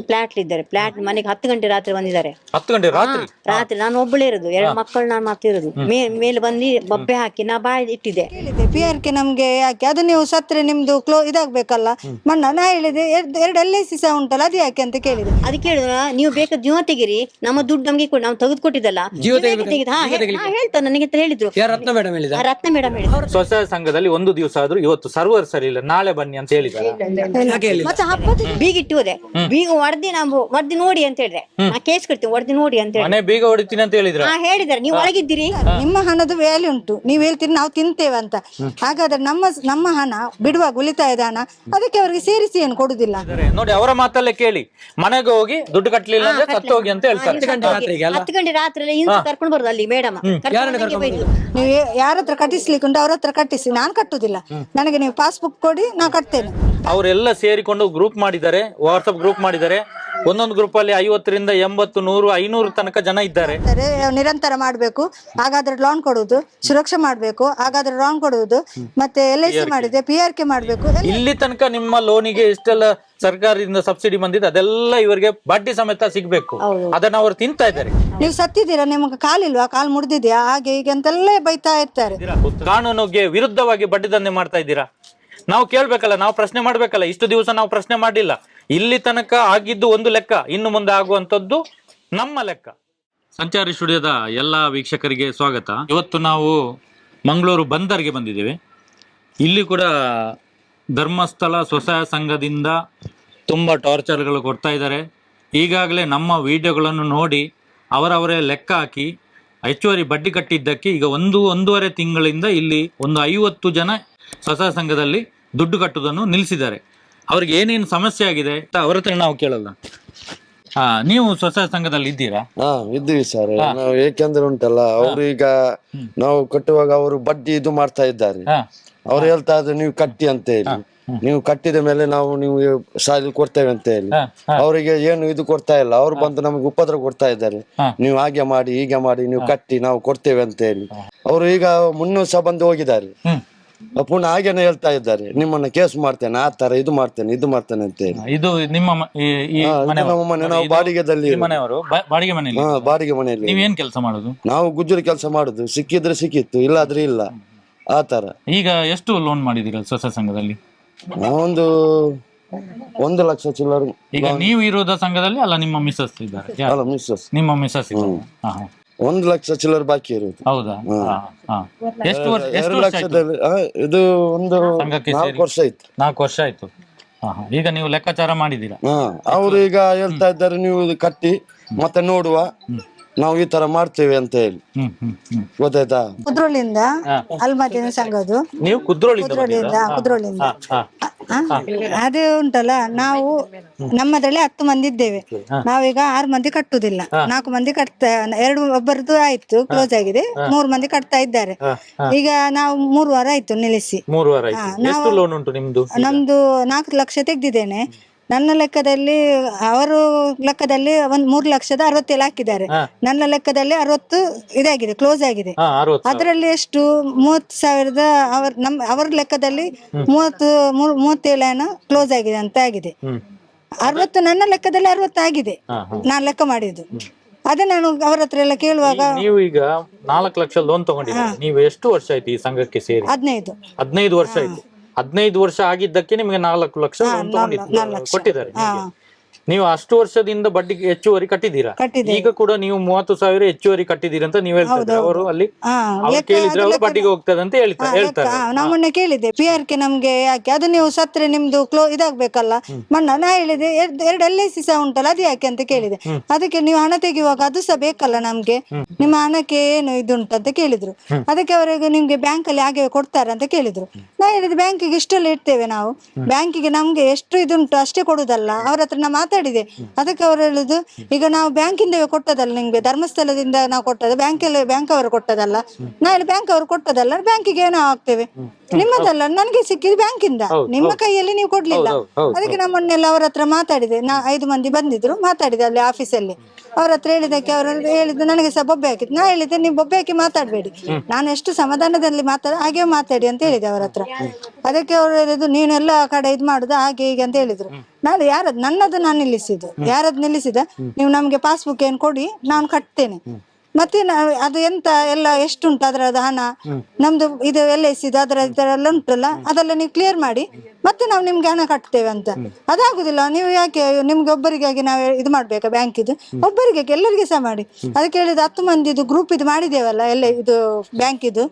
Flat ಇದ್ದಾರೆ. Flat ಮನೆಗೆ ಹತ್ತು ಗಂಟೆ ರಾತ್ರಿ ಬಂದಿದ್ದಾರೆ. ಹತ್ತು ಗಂಟೆ ರಾತ್ರಿ? ರಾತ್ರಿ. ನಾನು ಒಬ್ಬಳೇ ಇರೋದು. ಎರಡು ಮಕ್ಕಳು ನಾನು ಮತ್ತೆ ಇರೋದು. ಮೇ- ಮೇಲೆ ಬಂದು ಬಬ್ಬೆ ಹಾಕಿ ನಾ ಬಾಯಿ ಇಟ್ಟಿದ್ದೆ. ಹೇಳಿದೆ ಪಿ ಆರ್ ಕೆ ನಮ್ಗೆ ಯಾಕೆ? ಅದು ನೀವು ಸತ್ರೆ ನಿಮ್ದು ಕ್ಲೋ ಇದಾಗ್ಬೇಕಲ್ಲ? ಮಣ್ಣ ನಾ ಹೇಳಿದೆ ಎರಡು ಎರಡು ಎಲ್ ಐ ಸಿ ಸಹ ಉಂಟಲ್ಲ ಅದು ಯಾಕೆ? ಅಂತ ಕೇಳಿದೆ. ಅದು ಹೇಳಿದ್ರ ನೀವು ಬೇಕಾದ ಜೀವ ತೆಗಿರಿ. ನಮ್ಮ ದುಡ್ಡು ನಮಗೆ ಕೊಡಿ. ನಾವು ತೆಗೆದು ಕೊಟ್ಟಿದ್ದಲ್ಲ. ಜೀವ ನೀವೇ ತೆಗಿಬೇಕು. ತೆಗೆದು- ಹಾ, ಜೀವ ಹೇ- ತೆಗಿಲಿಕ್ಕೆ. ಹಾ, ಹೇಳ್ತಾರೆ ನನಗೆ ಅಂತ ಹೇಳಿದ್ರು. ಯಾರು? ರತ್ನ ಮೇಡಮ್ ಹೇಳಿದ? ಆ ರತ್ನ ಮೇಡಮ್ ಹೇಳಿದ್ರು. ಸ್ವಸಹಾಯ ಸಂಘದಲ್ಲಿ ಒಂದು ದಿವಸ ಆದ್ರೂ ಇವತ್ತು ಸರ್ವರ್ ಸರಿ ಇಲ್ಲ. ನಾಳೆ ಬನ್ನಿ ಅಂತ ಹೇಳಿದ್ದಾರೆ ಯಾಕೆ ಹೇಳಿದ ಮತ್ತೆ ಹಬ್ಬದ ಬೀಗ ಇಟ್ಟು ಹೋದೆ. ಬೀಗ ಹೊಡೆದಿ ನಾವು ವರ್ದಿ ನೋಡಿ ಅಂತ ಹೇಳಿದ್ರೆ. ನಾ ಕೇಸ್ ಕೊಡ್ತೀನಿ ವರ್ದಿ ನೋಡಿ ಅಂತ ಹೇಳಿ ಮನೆ ಬೀಗ ಹೊಡಿತೀನಿ ಅಂತ ಹೇಳಿದ್ರ? ಹಾ ಹೇಳಿದ್ರೆ ನೀವು ಒಳಗಿದ್ದೀರಿ. ನಿಮ್ಮ ಹಣದ ವ್ಯಾಲ್ಯೂ ಉಂಟು. ನೀವು ಹೇಳ್ತೀರಿ ನಾವು ತಿಂತೇವೆ ಅಂತ. ಹಾಗಾದ್ರೆ ನಮ್ಮ ನಮ್ಮ ಹಣ ಬಿಡುವಾಗ ಉಳಿತಾಯದ ಹಣ ಅದಕ್ಕೆ ಅವರಿಗೆ ಸೇರಿಸಿ ಏನು ಕೊಡುದಿಲ್ಲ. ನೋಡಿ ಅವರ ಮಾತಲ್ಲೇ ಕೇಳಿ. ಮನೆಗೆ ಹೋಗಿ ದುಡ್ಡು ಕಟ್ಟಲಿಲ್ಲ ಅಂದ್ರೆ ಸತ್ತು ಹೋಗಿ ಅಂತ ಹೇಳ್ತಾರೆ. ಹತ್ತು ಗಂಟೆ ರಾತ್ರಿಗೆ ಅಲ್ಲ? ಹತ್ತು ಗಂಟೆ ರಾತ್ರಿ ಹಿಂದೆ ಕರ್ಕೊಂಡು ಬರೋದು ಅಲ್ಲಿ ಮೇಡಮ್. ನೀವು ಯಾರತ್ರ ಕಟ್ಟಿಸ್ಲಿಕ್ಕೆ ಉಂಟು ಅವ್ರ ಹತ್ರ ಕಟ್ಟಿಸಿ. ನಾನು ಕಟ್ಟುದಿಲ್ಲ. ನನಗೆ ನೀವು ಪಾಸ್ಬುಕ್ ಕೊಡಿ ನಾ ಕಟ್ತೇನೆ. ಅವರೆಲ್ಲ ಸೇರಿಕೊಂಡು ಗ್ರೂಪ್ ಮಾಡಿದ್ದಾರೆ. ವಾಟ್ಸ್ಆಪ್ ಗ್ರೂಪ್ ಮಾಡಿದ್ದಾರೆ. ಒಂದೊಂದು ಗ್ರೂಪ್ ಅಲ್ಲಿ ಐವತ್ತರಿಂದ ಎಂಬತ್ತು ನೂರು ಐನೂರು ತನಕ ಜನ ಇದ್ದಾರೆ. ನಿರಂತರ ಮಾಡಬೇಕು. ಹಾಗಾದ್ರೆ ಲೋನ್ ಕೊಡುವುದು ಸುರಕ್ಷೆ ಮಾಡಬೇಕು. ಹಾಗಾದ್ರೆ ಲೋನ್ ಕೊಡುವುದು ಮತ್ತೆ ಎಲ್ ಐ ಸಿ ಮಾಡಿದೆ ಪಿ ಆರ್ ಕೆ ಮಾಡಬೇಕು. ಇಲ್ಲಿ ತನಕ ನಿಮ್ಮ ಲೋನಿಗೆ ಇಷ್ಟೆಲ್ಲ ಸರ್ಕಾರದಿಂದ ಸಬ್ಸಿಡಿ ಬಂದಿದೆ. ಅದೆಲ್ಲ ಇವರಿಗೆ ಬಡ್ಡಿ ಸಮೇತ ಸಿಗ್ಬೇಕು. ಅದನ್ನ ಅವರು ತಿಂತಾ ಇದ್ದಾರೆ. ನೀವು ಸತ್ತಿದ್ದೀರಾ? ನಿಮಗೆ ಕಾಲಿಲ್ವಾ? ಕಾಲ್ ಮುರಿದಿದ್ಯಾ? ಹಾಗೆ ಹೀಗೆ ಅಂತೆಲ್ಲ ಬೈತಾ ಇರ್ತಾರೆ. ಕಾನೂನಿಗೆ ವಿರುದ್ಧವಾಗಿ ಬಡ್ಡಿ ದಂಧೆ ಮಾಡ್ತಾ ಇದ್ದೀರಾ? ನಾವು ಕೇಳ್ಬೇಕಲ್ಲ ನಾವು ಪ್ರಶ್ನೆ ಮಾಡ್ಬೇಕಲ್ಲ. ಇಷ್ಟು ದಿವಸ ನಾವು ಪ್ರಶ್ನೆ ಮಾಡಿಲ್ಲ. ಇಲ್ಲಿ ತನಕ ಆಗಿದ್ದು ಒಂದು ಲೆಕ್ಕ, ಇನ್ನು ಮುಂದೆ ಆಗುವಂತದ್ದು ನಮ್ಮ ಲೆಕ್ಕ. ಸಂಚಾರಿ ಸ್ಟುಡಿಯೋದ ಎಲ್ಲ ವೀಕ್ಷಕರಿಗೆ ಸ್ವಾಗತ. ಇವತ್ತು ನಾವು ಮಂಗಳೂರು ಬಂದರ್ಗೆ ಬಂದಿದ್ದೇವೆ. ಇಲ್ಲಿ ಕೂಡ ಧರ್ಮಸ್ಥಳ ಸ್ವಸಹಾಯ ಸಂಘದಿಂದ ತುಂಬ ಟಾರ್ಚರ್ಗಳು ಕೊಡ್ತಾ ಇದ್ದಾರೆ. ಈಗಾಗಲೇ ನಮ್ಮ ವಿಡಿಯೋಗಳನ್ನು ನೋಡಿ ಅವರವರೇ ಲೆಕ್ಕ ಹಾಕಿ ಹೆಚ್ಚುವರಿ ಬಡ್ಡಿ ಕಟ್ಟಿದ್ದಕ್ಕೆ ಈಗ ಒಂದು, ಒಂದೂವರೆ ತಿಂಗಳಿಂದ ಇಲ್ಲಿ ಒಂದು ಐವತ್ತು ಜನ ಸ್ವಸಹಾಯ ಸಂಘದಲ್ಲಿ ದುಡ್ಡು ಕಟ್ಟುವುದನ್ನು ನಿಲ್ಲಿಸಿದ್ದಾರೆ. ಅವ್ರಿಗೆ ಏನೇನು ಸಮಸ್ಯೆ ಆಗಿದೆ ಅಂತ ಅವ್ರ ಹತ್ರ ನಾವು ಕೇಳಲ್ಲ ಹಾ ನೀವು ಸ್ವಸಹಾಯ ಸಂಘದಲ್ಲಿ ಇದ್ದೀರಾ? ಹಾ ಇದ್ದೀವಿ ಸರ್ ನಾವು ಏಕೆಂದ್ರೆ ಉಂಟಲ್ಲ ಅವ್ರು ಈಗ ನಾವು ಕಟ್ಟುವಾಗ ಅವರು ಬಡ್ಡಿ ಇದು ಮಾಡ್ತಾ ಇದ್ದಾರೆ. ಹಾ. ಅವ್ರು ಹೇಳ್ತಾ ಇದ್ರು ನೀವು ಕಟ್ಟಿ ಅಂತ ಹೇಳಿ. ನೀವು ಕಟ್ಟಿದ ಮೇಲೆ ನಾವು ನೀವು ಸಾಲ ಕೊಡ್ತೇವೆ ಅಂತ ಹೇಳಿ. ಅವರಿಗೆ ಏನು ಇದು ಕೊಡ್ತಾ ಇಲ್ಲ. ಅವ್ರು ಬಂದು ನಮಗೆ ಉಪದ್ರ ಕೊಡ್ತಾ ಇದ್ದಾರೆ. ನೀವು ಹಾಗೆ ಮಾಡಿ ಹೀಗೆ ಮಾಡಿ ನೀವು ಕಟ್ಟಿ ನಾವು ಕೊಡ್ತೇವೆ ಅಂತ ಹೇಳಿ. ಅವರು ಈಗ ಮುನ್ನೂರು ಸಹ ಬಂದು ಹೋಗಿದ್ದಾರೆ. ಪುನಃ ಹಾಗೇನೆ ಹೇಳ್ತಾ ಇದ್ದಾರೆ. ನಿಮ್ಮನ್ನ ಕೇಸ್ ಮಾಡ್ತೇನೆ ಆ ತರ ಇದು ಮಾಡ್ತೇನೆ ಇದು ಮಾಡ್ತೇನೆ ಅಂತ ಹೇಳಿ ಇದು ನಿಮ್ಮ ಮ- ಈ- ಈ ಹಾ, ಇದು ಮನೆ ನಮ್ಮ ಮನೆ ನಾವು ಬಾಡಿಗೆದಲ್ಲಿ ಈ ಮನೆಯವರು ಬಾ- ಬಾಡಿಗೆ ಮನೆಯಲ್ಲಿ ಹಾ ಬಾಡಿಗೆ ಮನೆಯಲ್ಲಿ ನೀವೇನ್ ಕೆಲಸ ಮಾಡುದು? ನಾವು ಗುಜ್ಜರಿ ಕೆಲಸ ಮಾಡುದು. ಸಿಕ್ಕಿದ್ರೆ ಸಿಕ್ಕಿತ್ತು ಇಲ್ಲಾದ್ರೆ ಇಲ್ಲ. ಆ ತರ. ಈಗ ಎಷ್ಟು ಲೋನ್ ಮಾಡಿದೀರ ಸ್ವಸ ಸಂಘದಲ್ಲಿ? ನಾವೊಂದು ಒಂದು ಲಕ್ಷ ಚಿಲ್ಲರ್ ಈಗ ನೀವು ಇರೋದ ಸಂಘದಲ್ಲಿ ಅಲ್ಲ ನಿಮ್ಮ ಮಿಸಸ್ ಇದ್ದಾರೆ? ಅಲ್ಲ ಮಿಸ್ಸಸ್. ನಿಮ್ಮ ಮಿಸಸ್ ಇದ್ದಾರೆ. ಹಾ, ಹಾ. ಒಂದು ಲಕ್ಷ ಚಿಲ್ಲರ್ ಬಾಕಿ ಇರುತ್ತೆ ಹೌದಾ? ಹಾ, ಹಾ. ಎಷ್ಟು ವರ್ಷ ಎಷ್ಟು ಎರಡು ವರ್ಷ ಆಯ್ತು? ಲಕ್ಷದಲ್ಲಿ ಆ, ಇದು ಒಂದು ಸಂಘಕ್ಕೆ ಸೇರಿ. ನಾಲ್ಕು ವರ್ಷ ಆಯ್ತು. ನಾಲ್ಕು ವರ್ಷ ಆಯ್ತು. ಹಾ, ಹಾ. ಈಗ ನೀವು ಲೆಕ್ಕಾಚಾರ ಮಾಡಿದ್ದೀರಾ? ಹಾ ಅವರು ಈಗ ಹೇಳ್ತಾ ಇದ್ದಾರೆ ನೀವು ಇದು ಕಟ್ಟಿ ಮತ್ತೆ ನೋಡುವ. ನಾವು ಈ ತರ ಮಾಡ್ತೇವೆ ಅಂತ ಹೇಳಿ. ಹ್ಮ್ ಹ್ಮ್ ಹ್ಮ್. ಗೊತ್ತಾಯ್ತಾ? ಕುದ್ರೋಳಿಂದ ಅಲ್ಮದಿನ ಸಂಘದ್ದು. ನೀವು ಕುದ್ರೋಳಿಂದ ಕುದ್ರೋಳಿಂದ ಕುದ್ರೋಳಿಂದ. ಹಾ? ಅದು ಉಂಟಲ್ಲ ನಾವು ನಮ್ಮದ್ರಲ್ಲಿ ಹತ್ತು ಮಂದಿ ಇದ್ದೇವೆ. ನಾವೀಗ ಆರು ಮಂದಿ ಕಟ್ಟುದಿಲ್ಲ. ನಾಲ್ಕು ಮಂದಿ ಕಟ್ತಾ ಎರಡು ಒಬ್ಬರದ್ದು ಆಯ್ತು ಕ್ಲೋಸ್ ಆಗಿದೆ. ಮೂರು ಮಂದಿ ಕಟ್ತಾ ಇದ್ದಾರೆ. ಈಗ ನಾವು ಮೂರು ವಾರ ಆಯ್ತು ನಿಲ್ಲಿಸಿ. ಮೂರು ವಾರ ಆಯ್ತು. ಎಷ್ಟು ಲೋನ್ ಉಂಟು ನಿಮ್ದು? ನಮ್ದು ನಾಲ್ಕು ಲಕ್ಷ ತೆಗ್ದಿದ್ದೇನೆ. ನನ್ನ ಲೆಕ್ಕದಲ್ಲಿ ಅವರು ಲೆಕ್ಕದಲ್ಲಿ ಒಂದ್ ಮೂರು ಲಕ್ಷದ ಅರವತ್ತೇಳು ಹಾಕಿದ್ದಾರೆ. ನನ್ನ ಲೆಕ್ಕದಲ್ಲಿ ಅರವತ್ತು ಇದಾಗಿದೆ ಕ್ಲೋಸ್ ಆಗಿದೆ. ಹಾ ಅರವತ್ತು ಅದರಲ್ಲಿ ಎಷ್ಟು? ಮೂವತ್ತು ಸಾವಿರದ ಅವರ ನಮ್ ಅವರ ಲೆಕ್ಕದಲ್ಲಿ ಮೂವತ್ತು ಮೂರು ಮೂವತ್ತೇಳು ಏನೋ ಕ್ಲೋಸ್ ಆಗಿದೆ ಅಂತ ಆಗಿದೆ. ಹ್ಮ್. ಅರವತ್ತು ನನ್ನ ಲೆಕ್ಕದಲ್ಲಿ ಅರವತ್ತು ಆಗಿದೆ. ನಾನು ಲೆಕ್ಕ ಮಾಡಿದ್ದು. ಅದೇ ನಾನು ಅವರ ಹತ್ರ ಎಲ್ಲ ಕೇಳುವಾಗ ನೀವು ಈಗ ನಾಲ್ಕು ಲಕ್ಷ ಲೋನ್ ತಗೊಂಡಿದ್ದೀರಿ. ನೀವು ಎಷ್ಟು ವರ್ಷ ಆಯ್ತು ಈ ಸಂಘಕ್ಕೆ ಸೇರಿ? ಹದಿನೈದು. ಹದಿನೈದು ವರ್ಷ ಆಯ್ತು. ಹದಿನೈದು ವರ್ಷ ಆಗಿದ್ದಕ್ಕೆ ನಿಮಗೆ ನಾಲ್ಕು ಲಕ್ಷ ಲೋನ್ ತಗೊಂಡಿದ್ದು. ಕೊಟ್ಟಿದ್ದಾರೆ ನಿಮ್ಗೆ. ನೀವು ಅಷ್ಟು ವರ್ಷದಿಂದ ಬಡ್ಡಿ ಹೆಚ್ಚುವರಿ ಕಟ್ಟಿದ್ದೀರಾ. ಈಗ ಕೂಡ ನೀವು ಮೂವತ್ತು ಸಾವಿರ ಹೆಚ್ಚುವರಿ ಕಟ್ಟಿದ್ದೀರಿ ಅಂತ ನೀವು ಹೇಳ್ತಾರೆ ಅವರು ಅಲ್ಲಿ ಅವ್ರು ಕೇಳಿದ್ರೆ ಅವರು ಬಡ್ಡಿಗೆ ಹೋಗ್ತದೆ ಅಂತ ಹೇಳ್ತಾರೆ ಹೇಳ್ತಾರೆ ಕೇಳಿದೆ. ಪಿ ಆರ್ ಕೆ ನಮ್ಗೆ ಯಾಕೆ? ಅದು ನೀವು ಸತ್ರೆ ನಿಮ್ದು ಕ್ಲೋ ಇದಾಗ್ಬೇಕಲ್ಲ? ಮಣ್ಣ ನಾ ಹೇಳಿದೆ ಎರಡು ಎಲ್ ಐ ಸಿ ಸಹ ಉಂಟಲ್ಲ ಅದು ಯಾಕೆ ಅಂತ ಕೇಳಿದೆ. ಅದಕ್ಕೆ ನೀವು ಹಣ ತೆಗೆಯುವಾಗ ಅದು ಸಹ ಬೇಕಲ್ಲ ನಮ್ಗೆ? ನಿಮ್ಮ ಹಣಕ್ಕೆ ಏನು ಇದುಂಟು ಅಂತ ಕೇಳಿದ್ರು. ಅದಕ್ಕೆ ಅವರಿಗೆ ನಿಮ್ಗೆ ಬ್ಯಾಂಕ್ ಅಲ್ಲಿ ಹಾಗೆ ಕೊಡ್ತಾರೆ ಅಂತ ಕೇಳಿದ್ರು. ನಾ ಹೇಳಿದೆ ಬ್ಯಾಂಕಿಗೆ ಇಷ್ಟೆಲ್ಲ ಇಡ್ತೇವೆ ನಾವು. ಬ್ಯಾಂಕಿಗೆ ನಮ್ಗೆ ಎಷ್ಟು ಇದುಂಟು ಅಷ್ಟೇ ಕೊಡುದಲ್ಲ. ಅವ್ರ ಹತ್ರ ನಾ ಮಾತಾಡಿದೆ. ಅದಕ್ಕೆ ಅವ್ರು ಹೇಳುದು ಈಗ ನಾವು ಬ್ಯಾಂಕಿಂದವೇ ಕೊಟ್ಟದಲ್ಲ ನಿಮ್ಗೆ ಧರ್ಮಸ್ಥಳದಿಂದ ನಾವು ಕೊಟ್ಟದ್ದು ಬ್ಯಾಂಕ್ ಬ್ಯಾಂಕ್ ಅವರು ಕೊಟ್ಟದಲ್ಲ ನಾ ಹೇಳಿ ಬ್ಯಾಂಕ್ ಅವರು ಕೊಟ್ಟದಲ್ಲ ಬ್ಯಾಂಕಿಗೆ ಏನೋ ಹಾಕ್ತೇವೆ. ನಿಮ್ಮದಲ್ಲ ನನಗೆ ಸಿಕ್ಕಿದ್ದು ಬ್ಯಾಂಕಿಂದ. ನಿಮ್ಮ ಕೈಯಲ್ಲಿ ನೀವು ಕೊಡ್ಲಿಲ್ಲ. ಅದಕ್ಕೆ ನಮ್ಮನ್ನೆಲ್ಲ ಮೊನ್ನೆಲ್ಲ ಅವ್ರ ಹತ್ರ ಮಾತಾಡಿದೆ. ನಾ ಐದು ಮಂದಿ ಬಂದಿದ್ರು ಮಾತಾಡಿದೆ ಅಲ್ಲಿ ಆಫೀಸಲ್ಲಿ. ಅವ್ರ ಹತ್ರ ಹೇಳಿದಕ್ಕೆ ಅವರು ಹೇಳಿದ್ದು ನನಗೆ ಸಹ ಬೊಬ್ಬೆ ಹಾಕಿತ್ತು ನಾ ಹೇಳಿದ್ದೆ ನೀವು ಬೊಬ್ಬೆ ಹಾಕಿ ಮಾತಾಡಬೇಡಿ. ನಾನು ಎಷ್ಟು ಸಮಾಧಾನದಲ್ಲಿ ಮಾತಾಡ ಹಾಗೆ ಮಾತಾಡಿ ಅಂತ ಹೇಳಿದೆ ಅವ್ರ ಹತ್ರ. ಅದಕ್ಕೆ ಅವರು ಹೇಳಿದ್ರು ನೀನೆಲ್ಲ ಕಡೆ ಇದು ಮಾಡುದು ಹಾಗೆ ಹೀಗೆ ಅಂತ ಹೇಳಿದ್ರು. ನಾನು ಯಾರದ್ ನನ್ನದು ನಾನು ನಿಲ್ಲಿಸಿದ್ದು. ಯಾರದ್ ನಿಲ್ಲಿಸಿದ? ನೀವು ನಮ್ಗೆ ಪಾಸ್ಬುಕ್ ಏನು ಕೊಡಿ ನಾನು ಕಟ್ತೇನೆ. ಮತ್ತೆ ನಾವು ಅದು ಎಂತ ಎಲ್ಲ ಎಷ್ಟುಂಟು ಅದರದ ಹಣ? ನಮ್ದು ಇದು ಎಲ್ಲ ಐ ಸಿದು ಅದರ ಉಂಟಲ್ಲ ಅದೆಲ್ಲ ನೀವು ಕ್ಲಿಯರ್ ಮಾಡಿ. ಮತ್ತೆ ನಾವು ನಿಮ್ಗೆ ಹಣ ಕಟ್ತೇವೆ ಅಂತ. ಅದಾಗುದಿಲ್ಲ ನೀವು ಯಾಕೆ ನಿಮ್ಗೆ ಒಬ್ಬರಿಗಾಗಿ ನಾವು ಇದು ಮಾಡ್ಬೇಕಾ ಬ್ಯಾಂಕ್ ಇದು? ಒಬ್ಬರಿಗೆ ಎಲ್ಲರಿಗೆ ಸಹ ಮಾಡಿ. ಅದಕ್ಕೆ ಹೇಳಿದ ಹತ್ತು ಮಂದಿದು ಗ್ರೂಪ್ ಇದು ಮಾಡಿದೇವಲ್ಲ ಎಲ್ಲ ಇದು ಬ್ಯಾಂಕ್ ಇದು.